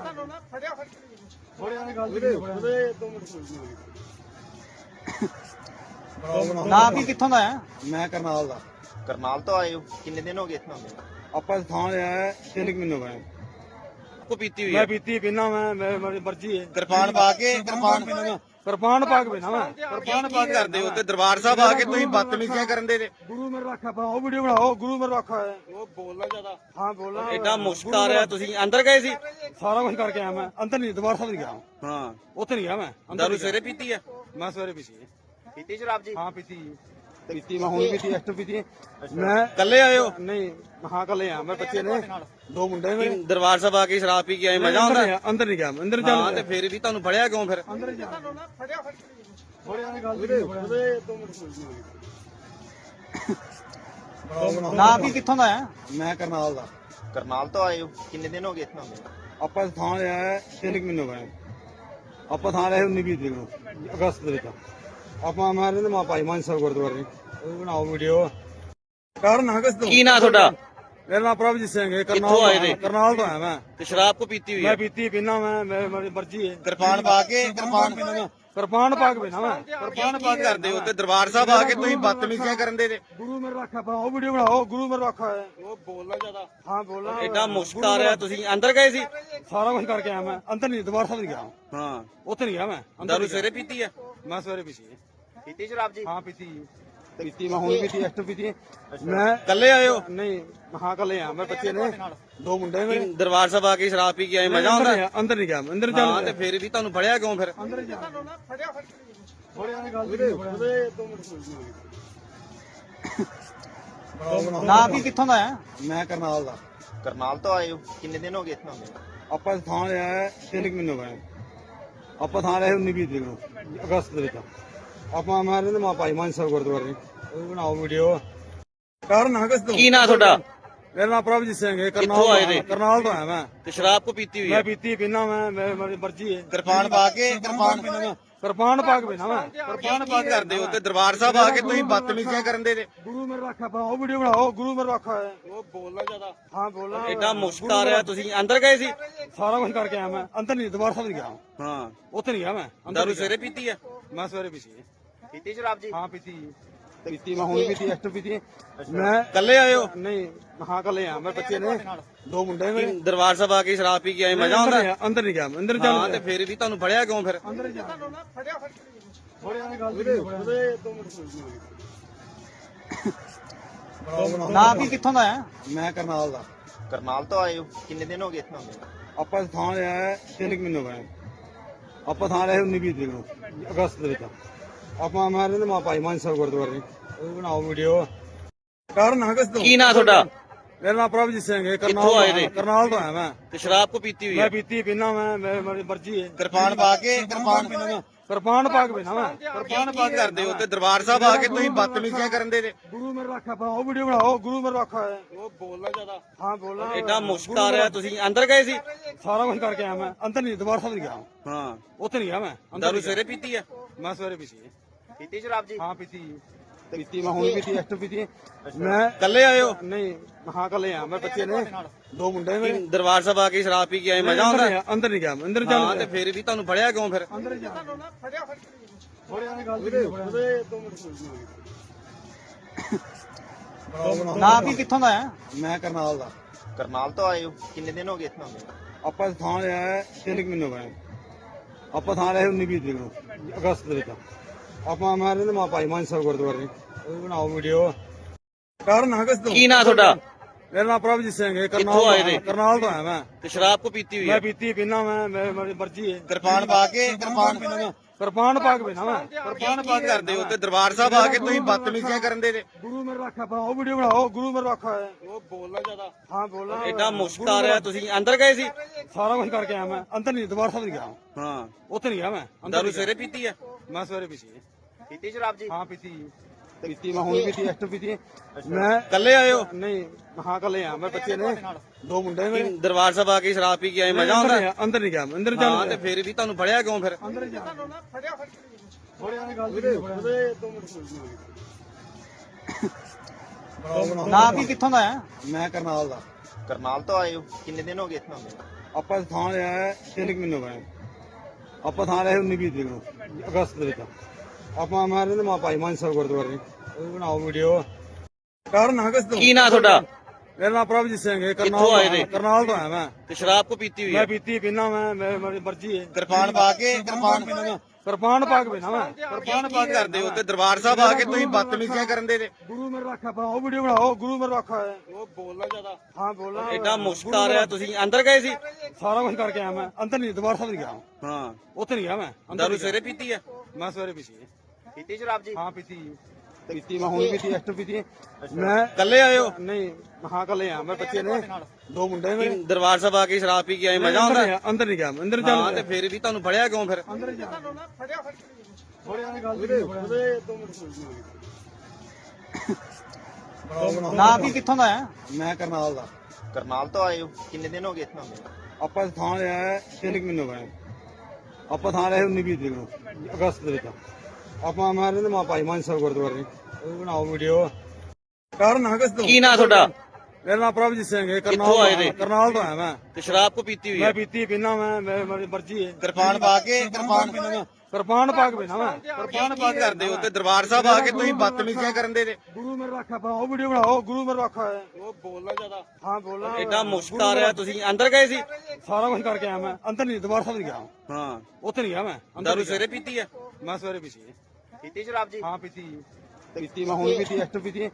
[SPEAKER 1] ਥੋੜਿਆਂ ਦੀ ਗੱਲ ਵੀਰੇ ਉਹਦੇ ਦੋ ਮਿੰਟ
[SPEAKER 3] ਨਾ ਵੀ ਕਿੱਥੋਂ ਦਾ ਹੈ
[SPEAKER 1] ਮੈਂ ਕਰਨਾਲ ਦਾ।
[SPEAKER 4] ਕਰਨਾਲ ਤੋਂ ਆਏ ਹੋ? ਕਿੰਨੇ ਦਿਨ ਹੋ ਗਏ ਇੱਥੇ
[SPEAKER 1] ਆਪਾਂ ਥਾਂ ਲਿਆ ਹੈ ਤਿੰਨ ਕੁ ਮਹੀਨੇ ਹੋ ਗਏ।
[SPEAKER 2] ਕੋ ਪੀਤੀ ਹੋਈ
[SPEAKER 1] ਮੈਂ
[SPEAKER 2] ਹੈ?
[SPEAKER 1] ਪੀਤੀ ਪੀਣਾ ਮੈਂ ਮੇਰੀ ਮੇਰੀ ਮਰਜ਼ੀ ਹੈ।
[SPEAKER 4] ਕਿਰਪਾਨ ਪਾ ਕੇ
[SPEAKER 1] ਕਿਰਪਾਨ ਕਿਰਪਾਨ ਪਾ ਕੇ ਪੀਣਾ ਮੈਂ। ਕਿਰਪਾਨ ਪਾ
[SPEAKER 2] ਕੀ ਕਰਦੇ ਹੋ ਤੇ ਦਰਬਾਰ ਸਾਹਿਬ ਆ ਕੇ ਤੁਸੀਂ ਬਦਤਮੀਜ਼ੀਆਂ ਕਰਨ ਦੇ
[SPEAKER 1] ਗੁਰੂ ਮੇਰੇ ਰੱਖਾ ਬਣਾਓ ਵੀਡੀਓ ਬਣਾਓ। ਗੁਰੂ ਮੇਰੇ ਰੱਖਾ ਹੈ।
[SPEAKER 2] ਉਹ ਬੋਲਣਾ ਜ਼ਿਆਦਾ।
[SPEAKER 1] ਹਾਂ ਬੋਲਾਂ
[SPEAKER 2] ਐਡਾ ਮੁਸ਼ਕ ਆ ਰਿਹਾ ਤੁਸੀਂ ਅੰਦਰ ਗਏ ਸੀ?
[SPEAKER 1] ਸਾਰਾ ਕੁਝ ਕਰਕੇ ਆਇਆ ਮੈਂ। ਅੰਦਰ ਨਹੀਂ ਦਰਬਾਰ ਸਾਹਿਬ ਨਹੀਂ ਗਿਆ
[SPEAKER 2] ਹਾਂ।
[SPEAKER 1] ਉੱਥੇ ਨਹੀਂ ਗਿਆ ਮੈਂ। ਅੰਦਰ
[SPEAKER 2] ਦਾਰੂ
[SPEAKER 1] ਨਹੀਂ ਗਿਆ।
[SPEAKER 2] ਸਵੇਰੇ ਪੀਤੀ ਹੈ?
[SPEAKER 1] ਮੈਂ ਸਵੇਰੇ ਪੀਤੀ ਹੈ।
[SPEAKER 4] ਪੀਤੀ ਸ਼ਰਾਬ ਜੀ?
[SPEAKER 1] ਹਾਂ ਪੀਤੀ ਪੀਤੀ ਮੈਂ ਹੁਣ ਪੀਤੀ ਐਕਸਟਰਾ ਪੀਤੀ। ਮੈਂ
[SPEAKER 2] ਕੱਲੇ ਆਏ ਹੋ
[SPEAKER 1] ਨਹੀਂ ਹਾਂ ਕੱਲੇ ਆ ਮੈਂ ਬੱਚੇ ਨੇ। ਦੋ ਮੁੰਡੇ ਨੇ ਮੇਰੇ।
[SPEAKER 2] ਦਰਬਾਰ ਸਾਹਿਬ ਆ ਕੇ ਸ਼ਰਾਬ ਪੀ ਕੇ ਆਏ ਮਜ਼ਾ ਆਉਂਦਾ?
[SPEAKER 1] ਆ- ਅੰਦਰ ਨਹੀਂ ਗਿਆ ਅੰਦਰ
[SPEAKER 2] ਹਾਂ
[SPEAKER 1] ਚੱਲ
[SPEAKER 2] ਤੇ ਫਿਰ ਵੀ ਤੁਹਾਨੂੰ ਫੜਿਆ ਕਿਉਂ ਫਿਰ?
[SPEAKER 1] ਅੰਦਰ ਹੀ ਜਾ
[SPEAKER 3] ਨਾ ਵੀ ਕਿੱਥੋਂ ਦਾ ਹੈ?
[SPEAKER 1] ਮੈਂ ਕਰਨਾਲ ਦਾ।
[SPEAKER 4] ਕਰਨਾਲ ਤੋਂ ਆਏ ਹੋ? ਕਿੰਨੇ ਦਿਨ ਹੋ ਗਏ ਇੱਥੇ
[SPEAKER 1] ਆਪਾਂ ਥਾਂ ਲਿਆ ਹੈ ਤਿੰਨ ਕੁ ਮਹੀਨੇ ਹੋ ਗਏ। ਆਪਾਂ ਥਾਂ ਲਿਆ 19 20 ਤਰੀਕ ਨੂੰ ਅਗਸਤ ਦੇ ਵਿੱਚ। ਆਪਾਂ ਮੈਂ ਰਹਿੰਦੇ ਮਾ ਭਾਈ ਮਾਨ ਸਾਹਿਬ ਗੁਰਦੁਆਰੇ। ਉਹ ਬਣਾਓ ਵੀਡੀਓ ਕਾਰਨ ਹਾਂ ਕਿਸ ਤੋਂ।
[SPEAKER 2] ਕੀ ਨਾਂ ਤੁਹਾਡਾ?
[SPEAKER 1] ਮੇਰਾ ਨਾਮ ਪ੍ਰਭਜੀਤ ਸਿੰਘ ਹੈ
[SPEAKER 2] ਕਿੱਥੋਂ ਆਏ ਨੇ?
[SPEAKER 1] ਕਰਨਾਲ ਤੋਂ ਆਇਆ ਮੈਂ।
[SPEAKER 2] ਤੇ ਸ਼ਰਾਬ ਕੋ ਪੀਤੀ ਹੋਈ
[SPEAKER 1] ਮੈਂ
[SPEAKER 2] ਹੈ
[SPEAKER 1] ਪੀਤੀ ਪੀਣਾ ਮੈਂ ਮੇਰੀ ਮੇਰੀ ਮਰਜ਼ੀ ਹੈ।
[SPEAKER 4] ਕਿਰਪਾਨ ਪਾ ਕੇ
[SPEAKER 1] ਕਿਰਪਾਨ ਪੀਣਾ ਮੈਂ ਕਿਰਪਾਨ ਪਾ ਕੇ ਪੀਣਾ ਮੈਂ। ਕਿਰਪਾਨ ਪਾ
[SPEAKER 2] ਕੀ ਕਰਦੇ ਹੋ ਤੇ ਦਰਬਾਰ ਸਾਹਿਬ ਆ ਕੇ ਤੁਸੀਂ ਬਦਤਮੀਜ਼ੀਆਂ ਕਰਨ ਦੇ ਤੇ।
[SPEAKER 1] ਗੁਰੂ ਮੇਰੇ ਰੱਖਾ ਬਣਾਓ ਵੀਡੀਓ ਬਣਾਓ ਗੁਰੂ ਮੇਰੇ ਰੱਖਾ ਹੈ
[SPEAKER 2] ਉਹ ਬੋਲਣਾ ਜ਼ਿਆਦਾ।
[SPEAKER 1] ਹਾਂ ਬੋਲਾਂ
[SPEAKER 2] ਐਡਾ ਮੁਸ਼ਕ ਆ ਰਿਹਾ ਤੁਸੀਂ ਅੰਦਰ ਗਏ ਸੀ?
[SPEAKER 1] ਸਾਰਾ ਕੁਝ ਕਰਕੇ ਆਇਆ ਮੈਂ ਅੰਦਰ ਨਹੀਂ ਦਰਬਾਰ ਸਾਹਿਬ ਨਹੀਂ ਗਿਆ।
[SPEAKER 2] ਹਾਂ।
[SPEAKER 1] ਉੱਥੇ ਨਹੀਂ ਗਿਆ ਮੈਂ ਅੰਦਰ
[SPEAKER 2] ਦਾਰੂ
[SPEAKER 1] ਨਹੀਂ ਗਿਆ।
[SPEAKER 2] ਸਵੇਰੇ ਪੀਤੀ ਹੈ?
[SPEAKER 1] ਮੈਂ ਸਵੇਰੇ ਪੀਤੀ ਹੈ।
[SPEAKER 4] ਪੀਤੀ ਸ਼ਰਾਬ ਜੀ?
[SPEAKER 1] ਹਾਂ ਪੀਤੀ ਪੀਤੀ ਮੈਂ ਹੁਣ ਪੀਤੀ ਐਕਸਟਰਾ ਪੀਤੀ। ਮੈਂ
[SPEAKER 2] ਕੱਲੇ ਆਏ ਹੋ?
[SPEAKER 1] ਨਹੀਂ ਹਾਂ ਕੱਲੇ ਆ ਮੈਂ ਬੱਚੇ ਨੇ। ਦੋ ਮੁੰਡੇ ਨੇ ਮੇਰੇ।
[SPEAKER 2] ਦਰਬਾਰ ਸਾਹਿਬ ਆ ਕੇ ਸ਼ਰਾਬ ਪੀ ਕੇ ਆਏ? ਮਜ਼ਾ ਆਉਂਦਾ?
[SPEAKER 1] ਅੰਦਰ ਨਹੀਂ ਗਿਆ ਅੰਦਰ
[SPEAKER 2] ਹਾਂ
[SPEAKER 1] ਚੱਲ
[SPEAKER 2] ਤੇ ਫਿਰ ਵੀ ਤੁਹਾਨੂੰ ਫੜਿਆ ਕਿਉਂ ਫਿਰ?
[SPEAKER 1] ਅੰਦਰ ਜਾ।
[SPEAKER 3] ਨਾ ਵੀ ਕਿੱਥੋਂ ਦਾ ਹੈ?
[SPEAKER 1] ਮੈਂ ਕਰਨਾਲ ਦਾ।
[SPEAKER 4] ਕਰਨਾਲ ਤੋਂ ਆਏ ਹੋ? ਕਿੰਨੇ ਦਿਨ ਹੋ ਗਏ ਇੱਥੇ
[SPEAKER 1] ਆਪਾਂ ਥਾਂ ਲਿਆ ਹੈ ਤਿੰਨ ਕੁ ਮਹੀਨੇ ਹੋ ਗਏ। ਆਪਾਂ ਥਾਂ ਲਿਆ 19 20 ਤਰੀਕ ਨੂੰ ਅਗਸਤ ਦੇ ਵਿੱਚ। ਆਪਾਂ ਮੈਂ ਰਹਿੰਦੇ ਮਾ ਭਾਈ ਮਾਨ ਸਾਹਿਬ ਗੁਰਦੁਆਰੇ। ਉਹ ਬਣਾਓ ਵੀਡੀਓ ਕਾਰਨ ਹਾਂ ਕਿਸ ਤੋਂ?
[SPEAKER 2] ਕੀ ਨਾਂ ਤੁਹਾਡਾ?
[SPEAKER 1] ਮੇਰਾ ਨਾਮ ਪ੍ਰਭਜੀਤ ਸਿੰਘ ਹੈ
[SPEAKER 2] ਕਿੱਥੋਂ
[SPEAKER 1] ਕਰਨਾਲ
[SPEAKER 2] ਆਏ
[SPEAKER 1] ਤੋਂ
[SPEAKER 2] ਨੇ?
[SPEAKER 1] ਕਰਨਾਲ ਤੋਂ ਆਇਆ ਮੈਂ।
[SPEAKER 2] ਤੇ ਸ਼ਰਾਬ ਕੋ ਪੀਤੀ ਹੋਈ
[SPEAKER 1] ਮੈਂ
[SPEAKER 2] ਹੈ
[SPEAKER 1] ਪੀਤੀ ਪੀਣਾ ਮੈਂ ਮੇਰੀ ਮੇਰੀ ਮਰਜ਼ੀ ਹੈ।
[SPEAKER 4] ਕਿਰਪਾਨ ਪਾ ਕੇ
[SPEAKER 1] ਕਿਰਪਾਨ ਪੀਣਾ ਮੈਂ ਕਿਰਪਾਨ ਪਾ ਕੇ ਪੀਣਾ ਮੈਂ। ਕਿਰਪਾਨ ਪਾ
[SPEAKER 2] ਕੀ
[SPEAKER 1] ਕੇ
[SPEAKER 2] ਕਰਦੇ ਹੋ? ਤੇ ਦਰਬਾਰ ਸਾਹਿਬ ਆ ਕੇ ਤੁਸੀਂ ਬਦਤਮੀਜ਼ੀਆਂ ਕਰਨ ਦੇ
[SPEAKER 1] ਗੁਰੂ ਮੇਰੇ ਰੱਖਾ ਬਣਾਓ ਵੀਡੀਓ ਬਣਾਓ ਗੁਰੂ ਮੇਰੇ ਰੱਖਾ ਹੈ
[SPEAKER 2] ਉਹ ਬੋਲਣਾ ਜ਼ਿਆਦਾ।
[SPEAKER 1] ਹਾਂ ਬੋਲਾਂ
[SPEAKER 2] ਐਡਾ ਮੁਸ਼ਕ ਆ ਰਿਹਾ ਤੁਸੀਂ ਅੰਦਰ ਗਏ ਸੀ?
[SPEAKER 1] ਸਾਰਾ ਕੁਝ ਕਰਕੇ ਆਇਆ ਮੈਂ। ਅੰਦਰ ਨਹੀਂ ਦਰਬਾਰ ਸਾਹਿਬ ਨਹੀਂ ਗਿਆ।
[SPEAKER 2] ਹਾਂ।
[SPEAKER 1] ਉੱਥੇ ਨਹੀਂ ਗਿਆ ਮੈਂ। ਅੰਦਰ
[SPEAKER 2] ਦਾਰੂ। ਸਵੇਰੇ ਪੀਤੀ ਹੈ?
[SPEAKER 1] ਮੈਂ ਸਵੇਰੇ ਪੀਤੀ ਹੈ।
[SPEAKER 4] ਪੀਤੀ ਸ਼ਰਾਬ ਜੀ?
[SPEAKER 1] ਹਾਂ ਪੀਤੀ ਪੀਤੀ ਮੈਂ ਹੁਣ ਪੀਤੀ ਐਕਸਟਰਾ ਪੀਤੀ। ਮੈਂ
[SPEAKER 2] ਕੱਲੇ ਆਏ ਹੋ?
[SPEAKER 1] ਨਹੀਂ ਹਾਂ ਕੱਲੇ ਆ। ਮੈਂ ਬੱਚੇ ਨੇ। ਦੋ ਮੁੰਡੇ ਨੇ ਮੇਰੇ।
[SPEAKER 2] ਦਰਬਾਰ ਸਾਹਿਬ ਆ ਕੇ ਸ਼ਰਾਬ ਪੀ ਕੇ ਆਏ? ਮਜ਼ਾ ਆਉਂਦਾ?
[SPEAKER 1] ਅੰਦਰ ਨਹੀਂ ਗਿਆ ਮੈਂ ਅੰਦਰ
[SPEAKER 2] ਹਾਂ
[SPEAKER 1] ਚੱਲ
[SPEAKER 2] ਤੇ ਫਿਰ ਵੀ ਤੁਹਾਨੂੰ ਫੜਿਆ ਕਿਉਂ ਫਿਰ?
[SPEAKER 1] ਅੰਦਰ ਹੀ ਜਾ ਥੋੜਿਆਂ ਦੀ ਗੱਲ ਵੀਰੇ ਉਹਦੇ ਦੋ ਮਿੰਟ
[SPEAKER 3] ਨਾ ਵੀ ਕਿੱਥੋਂ ਦਾ ਹੈ?
[SPEAKER 1] ਮੈਂ ਕਰਨਾਲ ਦਾ।
[SPEAKER 4] ਕਰਨਾਲ ਤੋਂ ਆਏ ਹੋ? ਕਿੰਨੇ ਦਿਨ ਹੋ ਗਏ ਇੱਥੇ
[SPEAKER 1] ਆਪਾਂ ਥਾਂ ਲਿਆ ਹੈ ਤਿੰਨ ਕੁ ਮਹੀਨੇ ਹੋ ਗਏ। ਆਪਾਂ ਥਾਂ ਲਿਆ 19 20 ਤਰੀਕ ਨੂੰ ਅਗਸਤ ਦੇ ਵਿੱਚ। ਆਪਾਂ ਮੈਂ ਰਹਿੰਦੇ, ਮਾ ਭਾਈ ਮਾਨ ਸਾਹਿਬ ਗੁਰਦੁਆਰੇ। ਉਹ ਬਣਾਓ ਵੀਡੀਓ ਕਾਰਨ ਹਾਂ ਤੋਂ?
[SPEAKER 2] ਕੀ ਨਾਂ ਤੁਹਾਡਾ?
[SPEAKER 1] ਮੇਰਾ ਨਾਮ ਪ੍ਰਭਜੀਤ ਸਿੰਘ ਹੈ
[SPEAKER 2] ਕਿੱਥੋਂ
[SPEAKER 1] ਕਰਨਾਲ
[SPEAKER 2] ਆਏ ਨੇ?
[SPEAKER 1] ਕਰਨਾਲ ਤੋਂ ਆਇਆ ਮੈਂ।
[SPEAKER 2] ਤੇ ਸ਼ਰਾਬ ਕੋ ਪੀਤੀ ਹੋਈ
[SPEAKER 1] ਮੈਂ
[SPEAKER 2] ਹੈ
[SPEAKER 1] ਪੀਤੀ ਪੀਣਾ ਮੈਂ ਮੇਰੀ ਮੇਰੀ ਮਰਜ਼ੀ ਹੈ।
[SPEAKER 4] ਕਿਰਪਾਨ ਪਾ ਕੇ
[SPEAKER 1] ਕਿਰਪਾਨ ਪੀਣਾ ਮੈਂ ਕਿਰਪਾਨ ਪਾ ਕੇ ਪੀਣਾ ਮੈਂ। ਕਿਰਪਾਨ ਪਾ
[SPEAKER 2] ਕੀ ਕਰਦੇ ਹੋ ਤੇ ਦਰਬਾਰ ਸਾਹਿਬ ਆ ਕੇ ਤੁਸੀਂ ਬਦਤਮੀਜ਼ੀਆਂ ਕਰਨ ਦੇ ਤੇ
[SPEAKER 1] ਗੁਰੂ ਮੇਰੇ ਰੱਖਾ ਬਣਾਓ ਵੀਡੀਓ ਬਣਾਓ ਗੁਰੂ ਮੇਰੇ ਰੱਖਾ ਹੈ
[SPEAKER 2] ਉਹ ਬੋਲਣਾ ਜ਼ਿਆਦਾ।
[SPEAKER 1] ਹਾਂ ਬੋਲਾਂ
[SPEAKER 2] ਐਡਾ ਮੁਸ਼ਕ ਆ ਰਿਹਾ ਤੁਸੀਂ ਅੰਦਰ ਗਏ ਸੀ?
[SPEAKER 1] ਸਾਰਾ ਕੁਝ ਕਰਕੇ ਆਇਆ ਮੈਂ। ਅੰਦਰ ਨਹੀਂ ਦਰਬਾਰ ਸਾਹਿਬ ਨਹੀਂ ਗਿਆ
[SPEAKER 2] ਹਾਂ।
[SPEAKER 1] ਉੱਥੇ ਨਹੀਂ ਗਿਆ ਮੈਂ। ਅੰਦਰ
[SPEAKER 2] ਦਾਰੂ
[SPEAKER 1] ਨਹੀਂ ਗਿਆ।
[SPEAKER 2] ਸਵੇਰੇ ਪੀਤੀ ਹੈ?
[SPEAKER 1] ਮੈਂ ਸਵੇਰੇ ਪੀਤੀ ਹੈ।
[SPEAKER 4] ਪੀਤੀ ਸ਼ਰਾਬ ਜੀ?
[SPEAKER 1] ਹਾਂ ਪੀਤੀ ਪੀਤੀ ਮੈਂ ਹੁਣ ਪੀਤੀ ਐਕਸਟਰਾ ਪੀਤੀ। ਮੈਂ
[SPEAKER 2] ਕੱਲੇ ਆਏ ਹੋ?
[SPEAKER 1] ਨਹੀਂ ਹਾਂ ਕੱਲੇ ਆ ਮੈਂ ਬੱਚੇ ਨੇ। ਦੋ ਮੁੰਡੇ ਨੇ ਮੇਰੇ।
[SPEAKER 2] ਦਰਬਾਰ ਸਾਹਿਬ ਆ ਕੇ ਸ਼ਰਾਬ ਪੀ ਕੇ ਆਏ ਮਜ਼ਾ ਆਉਂਦਾ?
[SPEAKER 1] ਅੰਦਰ ਨਹੀਂ ਗਿਆ ਅੰਦਰ
[SPEAKER 2] ਹਾਂ ਤੇ
[SPEAKER 1] ਚੱਲ
[SPEAKER 2] ਫਿਰ ਵੀ ਤੁਹਾਨੂੰ ਫੜਿਆ ਕਿਉਂ ਫਿਰ?
[SPEAKER 1] ਅੰਦਰ ਜਾ।
[SPEAKER 3] ਨਾ ਵੀ ਕਿੱਥੋਂ ਦਾ ਹੈ
[SPEAKER 1] ਮੈਂ ਕਰਨਾਲ ਦਾ।
[SPEAKER 4] ਕਰਨਾਲ ਤੋਂ ਆਏ ਹੋ? ਕਿੰਨੇ ਦਿਨ ਹੋ ਗਏ ਇੱਥੇ?
[SPEAKER 1] ਆਪਾਂ ਥਾਂ ਲਿਆ ਹੈ ਤਿੰਨ ਮਹੀਨੇ ਹੋ ਗਏ। ਆਪਾਂ ਥਾਂ ਲਿਆ 19 20 ਤਰੀਕ ਨੂੰ ਅਗਸਤ ਦੇ ਵਿੱਚ। ਆਪਾਂ ਮੈਂ ਰਹਿੰਦੇ ਮਾ ਭਾਈ ਮਾਨ ਸਾਹਿਬ ਗੁਰਦੁਆਰੇ। ਉਹ ਬਣਾਓ ਵੀਡੀਓ ਕਾਰਨ ਹਾਂ ਕਿਸ ਤੋਂ।
[SPEAKER 2] ਕੀ ਨਾਂ ਤੁਹਾਡਾ?
[SPEAKER 1] ਮੇਰਾ ਨਾਮ ਪ੍ਰਭਜੀਤ ਸਿੰਘ ਹੈ
[SPEAKER 2] ਕਿੱਥੋਂ
[SPEAKER 1] ਕਰਨਾਲ
[SPEAKER 2] ਆਏ
[SPEAKER 1] ਤੋਂ
[SPEAKER 2] ਨੇ?
[SPEAKER 1] ਕਰਨਾਲ ਤੋਂ ਆਇਆ ਮੈਂ।
[SPEAKER 2] ਤੇ ਸ਼ਰਾਬ ਕੋ ਪੀਤੀ ਹੋਈ
[SPEAKER 1] ਮੈਂ
[SPEAKER 2] ਹੈ
[SPEAKER 1] ਪੀਤੀ ਪੀਣਾ ਮੈਂ ਮੈਂ- ਮੇਰੀ ਮਰਜ਼ੀ ਹੈ।
[SPEAKER 2] ਕਿਰਪਾਨ ਪਾ ਕੇ
[SPEAKER 1] ਕਿਰਪਾਨ ਪੀਣਾ ਮੈਂ ਕਿਰਪਾਨ ਪਾ ਕੇ ਪੀਣਾ ਮੈਂ। ਕਿਰਪਾਨ ਪਾ
[SPEAKER 2] ਕੀ ਕਰਦੇ ਹੋ ਤੇ ਦਰਬਾਰ ਸਾਹਿਬ ਆ ਕੇ ਤੁਸੀਂ ਬਦਤਮੀਜ਼ੀਆਂ ਕਰਨ ਦੇ
[SPEAKER 1] ਗੁਰੂ ਮੇਰੇ ਰੱਖਾ ਬਣਾਓ ਵੀਡੀਓ ਬਣਾਓ ਗੁਰੂ ਮੇਰੇ ਰੱਖਾ ਹੈ
[SPEAKER 2] ਉਹ ਬੋਲਣਾ ਜ਼ਿਆਦਾ।
[SPEAKER 1] ਹਾਂ ਬੋਲਾਂ
[SPEAKER 2] ਐਡਾ ਮੁਸ਼ਕ ਆ ਰਿਹਾ ਤੁਸੀਂ ਅੰਦਰ ਗਏ ਸੀ?
[SPEAKER 1] ਸਾਰਾ ਕੁਝ ਕਰਕੇ ਆਇਆ ਮੈਂ। ਅੰਦਰ ਨਹੀਂ ਦਰਬਾਰ ਸਾਹਿਬ ਨਹੀਂ ਗਿਆ।
[SPEAKER 2] ਹਾਂ।
[SPEAKER 1] ਉੱਥੇ ਨਹੀਂ ਗਿਆ ਮੈਂ ਅੰਦਰ
[SPEAKER 2] ਦਾਰੂ ਸਵੇਰੇ ਪੀਤੀ ਹੈ।
[SPEAKER 1] ਮੈਂ ਸਵੇਰੇ ਪੀਤੀ ਹੈ।
[SPEAKER 4] ਪੀਤੀ ਸ਼ਰਾਬ ਜੀ?
[SPEAKER 1] ਹਾਂ ਪੀਤੀ ਪੀਤੀ ਮੈਂ ਹੁਣ ਪੀਤੀ ਐਕਟਰ ਪੀਤੀ। ਮੈਂ
[SPEAKER 2] ਕੱਲੇ ਆਏ ਹੋ?
[SPEAKER 1] ਨਹੀਂ ਹਾਂ ਕੱਲੇ ਆ ਮੈਂ ਬੱਚੇ ਨੇ। ਦੋ ਮੁੰਡੇ ਨੇ। ਮੇਰੇ
[SPEAKER 2] ਦਰਬਾਰ ਸਾਹਿਬ ਆ ਕੇ ਸ਼ਰਾਬ ਪੀ ਕੇ ਆਏ ਮਜ਼ਾ ਆਉਂਦਾ?
[SPEAKER 1] ਅੰਦਰ ਨਹੀਂ ਗਿਆ ਮੈਂ, ਅੰਦਰ
[SPEAKER 2] ਹਾਂ
[SPEAKER 1] ਚੱਲ
[SPEAKER 2] ਤੇ ਫਿਰ ਵੀ ਤੁਹਾਨੂੰ ਫੜਿਆ ਕਿਉਂ ਫਿਰ?
[SPEAKER 1] ਅੰਦਰ ਜਾ।
[SPEAKER 3] ਨਾ ਵੀ ਕਿੱਥੋਂ ਦਾ ਹੈ
[SPEAKER 1] ਮੈਂ ਕਰਨਾਲ ਦਾ।
[SPEAKER 4] ਕਰਨਾਲ ਤੋਂ ਆਏ ਹੋ? ਕਿੰਨੇ ਦਿਨ ਹੋ ਗਏ ਇੱਥੇ
[SPEAKER 1] ਆਪਾਂ ਥਾਂ ਲਿਆ ਹੈ ਤਿੰਨ ਕੁ ਮਹੀਨੇ ਹੋ ਗਏ। ਆਪਾਂ ਥਾਂ ਲਿਆ 19 20 ਤਰੀਕ ਨੂੰ ਅਗਸਤ ਦੇ ਵਿੱਚ। ਆਪਾਂ ਮੈਂ ਰਹਿੰਦੇ ਮਾ ਭਾਈ ਮਾਨ ਸਾਹਿਬ ਗੁਰਦੁਆਰੇ। ਉਹ ਬਣਾਓ ਵੀਡੀਓ ਕਾਰਨ ਹਾਂ ਕਿਸ ਤੋਂ।
[SPEAKER 2] ਕੀ ਨਾਂ ਤੁਹਾਡਾ?
[SPEAKER 1] ਮੇਰਾ ਨਾਮ ਪ੍ਰਭਜੀਤ ਸਿੰਘ ਹੈ
[SPEAKER 2] ਕਿੱਥੋਂ ਆਏ?
[SPEAKER 1] ਕਰਨਾਲ ਕਰਨਾਲ ਤੋਂ ਆਇਆ ਮੈਂ।
[SPEAKER 2] ਤੇ ਸ਼ਰਾਬ ਕੋ ਪੀਤੀ ਹੋਈ
[SPEAKER 1] ਮੈਂ
[SPEAKER 2] ਹੈ
[SPEAKER 1] ਪੀਤੀ ਪੀਣਾ ਮੈਂ ਮੈਂ- ਮੇਰੀ ਮਰਜ਼ੀ ਹੈ।
[SPEAKER 2] ਕਿਰਪਾਨ ਪਾ ਕੇ
[SPEAKER 1] ਕਿਰਪਾਨ ਪੀਣਾ ਮੈਂ। ਕਿਰਪਾਨ ਪਾ ਕੇ ਪੀਣਾ ਮੈਂ। ਕਿਰਪਾਨ ਪਾ
[SPEAKER 2] ਕੀ।
[SPEAKER 1] ਕੇ
[SPEAKER 2] ਕਰਦੇ ਹੋ ਤੇ ਦਰਬਾਰ ਸਾਹਿਬ ਆ ਕੇ ਤੁਸੀਂ ਬਦਤਮੀਜ਼ੀਆਂ ਕਰਨ ਦੇ ਨੇ?
[SPEAKER 1] ਗੁਰੂ ਮੇਰੇ ਰੱਖਾ ਬਣਾਓ ਵੀਡੀਓ ਬਣਾਓ ਗੁਰੂ ਮੇਰੇ ਰੱਖਾ ਹੈ
[SPEAKER 2] ਉਹ ਬੋਲਣਾ ਜ਼ਿਆਦਾ।
[SPEAKER 1] ਹਾਂ ਬੋਲਾਂ
[SPEAKER 2] ਐਡਾ ਮੁਸ਼ਕ ਆ ਰਿਹਾ ਤੁਸੀਂ ਅੰਦਰ ਗਏ ਸੀ?
[SPEAKER 1] ਸਾਰਾ ਕੁਝ ਕਰਕੇ ਆਇਆ ਮੈਂ। ਅੰਦਰ ਨਹੀਂ ਦਰਬਾਰ ਸਾਹਿਬ ਨਹੀਂ ਗਿਆ।
[SPEAKER 2] ਹਾਂ।
[SPEAKER 1] ਉੱਥੇ ਨਹੀਂ ਗਿਆ ਮੈਂ। ਅੰਦਰ
[SPEAKER 2] ਦਾਰੂ
[SPEAKER 1] ਨਹੀਂ ਗਿਆ।
[SPEAKER 2] ਸਵੇਰੇ ਪੀਤੀ ਹੈ?
[SPEAKER 1] ਮੈਂ ਸਵੇਰੇ ਪੀਤੀ ਹੈ।
[SPEAKER 4] ਪੀਤੀ ਸ਼ਰਾਬ ਜੀ?
[SPEAKER 1] ਹਾਂ ਪੀਤੀ ਪੀਤੀ ਮੈਂ ਹੁਣ ਪੀਤੀ ਐਕਟਰ ਪੀਤੀ। ਮੈਂ
[SPEAKER 2] ਕੱਲੇ ਆਏ ਹੋ?
[SPEAKER 1] ਨਹੀਂ ਹਾਂ ਕੱਲੇ ਆ ਮੈਂ ਬੱਚੇ ਨੇ। ਦੋ ਮੁੰਡੇ ਨੇ
[SPEAKER 2] ਦਰਬਾਰ ਸਾਹਿਬ ਆ ਕੇ ਸ਼ਰਾਬ ਪੀ ਕੇ ਆਏ? ਮਜ਼ਾ ਆਉਂਦਾ?
[SPEAKER 1] ਅੰਦਰ ਨਹੀਂ ਗਿਆ ਅੰਦਰ
[SPEAKER 2] ਹਾਂ
[SPEAKER 1] ਚੱਲ
[SPEAKER 2] ਤੇ ਫਿਰ ਵੀ ਤੁਹਾਨੂੰ ਫੜਿਆ ਕਿਉਂ ਫਿਰ?
[SPEAKER 1] ਅੰਦਰ ਜਾ। ਥੋੜਿਆਂ ਦੀ ਗੱਲ ਵੀਰੇ ਦੋ ਮਿੰਟ
[SPEAKER 3] ਨਾ ਵੀ ਕਿੱਥੋਂ ਦਾ ਹੈ?
[SPEAKER 1] ਮੈਂ ਕਰਨਾਲ ਦਾ।
[SPEAKER 4] ਕਰਨਾਲ ਤੋਂ ਆਏ ਹੋ? ਕਿੰਨੇ ਦਿਨ ਹੋ ਗਏ ਇੱਥੇ
[SPEAKER 1] ਆਪਾਂ ਥਾਂ ਲਿਆ ਹੈ ਤਿੰਨ ਕੁ ਮਹੀਨੇ ਹੋ ਗਏ। ਆਪਾਂ ਥਾਂ ਲਿਆ 19 20 ਤਰੀਕ ਨੂੰ ਅਗਸਤ ਦੇ ਵਿੱਚ। ਆਪਾਂ ਮੈਂ ਰਹਿੰਦੇ ਮਾ ਭਾਈ ਮਾਨ ਸਾਹਿਬ ਗੁਰਦੁਆਰੇ। ਉਹ ਬਣਾਓ ਵੀਡੀਓ ਕਾਰਨ ਹਾਂ ਕਿਸ ਤੋਂ?
[SPEAKER 2] ਕੀ ਨਾਂ ਤੁਹਾਡਾ?
[SPEAKER 1] ਮੇਰਾ ਨਾਮ ਪ੍ਰਭਜੀਤ ਸਿੰਘ ਹੈ
[SPEAKER 2] ਕਿੱਥੋਂ
[SPEAKER 1] ਕਰਨਾਲ
[SPEAKER 2] ਆਏ
[SPEAKER 1] ਤੋਂ? ਕਰਨਾਲ ਤੋਂ ਆਇਆ ਮੈਂ।
[SPEAKER 2] ਤੇ ਸ਼ਰਾਬ ਕੋ ਪੀਤੀ ਹੋਈ
[SPEAKER 1] ਮੈਂ
[SPEAKER 2] ਹੈ
[SPEAKER 1] ਪੀਤੀ ਪੀਣਾ ਮੈਂ ਮੈਂ- ਮੇਰੀ ਮਰਜ਼ੀ ਹੈ।
[SPEAKER 2] ਕਿਰਪਾਨ ਪਾ ਕੇ
[SPEAKER 1] ਕਿਰਪਾਨ ਪੀਣਾ ਮੈਂ ਕਿਰਪਾਨ ਪਾ ਕੇ ਪੀਣਾ ਮੈਂ। ਕਿਰਪਾਨ ਪਾ
[SPEAKER 2] ਕੀ
[SPEAKER 1] ਕੇ।
[SPEAKER 2] ਕਰਦੇ ਹੋ? ਤੇ ਦਰਬਾਰ ਸਾਹਿਬ ਆ ਕੇ ਤੁਸੀਂ ਬਦਤਮੀਜ਼ੀਆਂ ਕਰਨ ਦੇ ਨੇ
[SPEAKER 1] ਗੁਰੂ ਮੇਰੇ ਰੱਖਾ ਬਣਾਓ ਵੀਡੀਓ ਬਣਾਓ ਗੁਰੂ ਮੇਰੇ ਰੱਖਾ ਹੈ
[SPEAKER 2] ਉਹ ਬੋਲਣਾ ਜ਼ਿਆਦਾ।
[SPEAKER 1] ਹਾਂ ਬੋਲਾਂ
[SPEAKER 2] ਐਡਾ ਮੁਸ਼ਕ ਆ ਰਿਹਾ ਤੁਸੀਂ ਅੰਦਰ ਗਏ ਸੀ?
[SPEAKER 1] ਸਾਰਾ ਕੁਝ ਕਰਕੇ ਆਇਆ ਮੈਂ। ਅੰਦਰ ਨਹੀਂ ਦਰਬਾਰ ਸਾਹਿਬ ਨਹੀਂ ਗਿਆ।
[SPEAKER 2] ਹਾਂ।
[SPEAKER 1] ਉੱਥੇ ਨਹੀਂ ਗਿਆ ਮੈਂ। ਅੰਦਰ
[SPEAKER 2] ਦਾਰੂ। ਸਵੇਰੇ ਪੀਤੀ ਹੈ?
[SPEAKER 1] ਮੈਂ ਸਵੇਰੇ ਪੀਤੀ ਹੈ।
[SPEAKER 4] ਪੀਤੀ ਸ਼ਰਾਬ ਜੀ?
[SPEAKER 1] ਹਾਂ ਪੀਤੀ ਪੀਤੀ ਮੈਂ ਹੁਣ ਪੀਤੀ ਐਕਟਰ ਪੀਤੀ।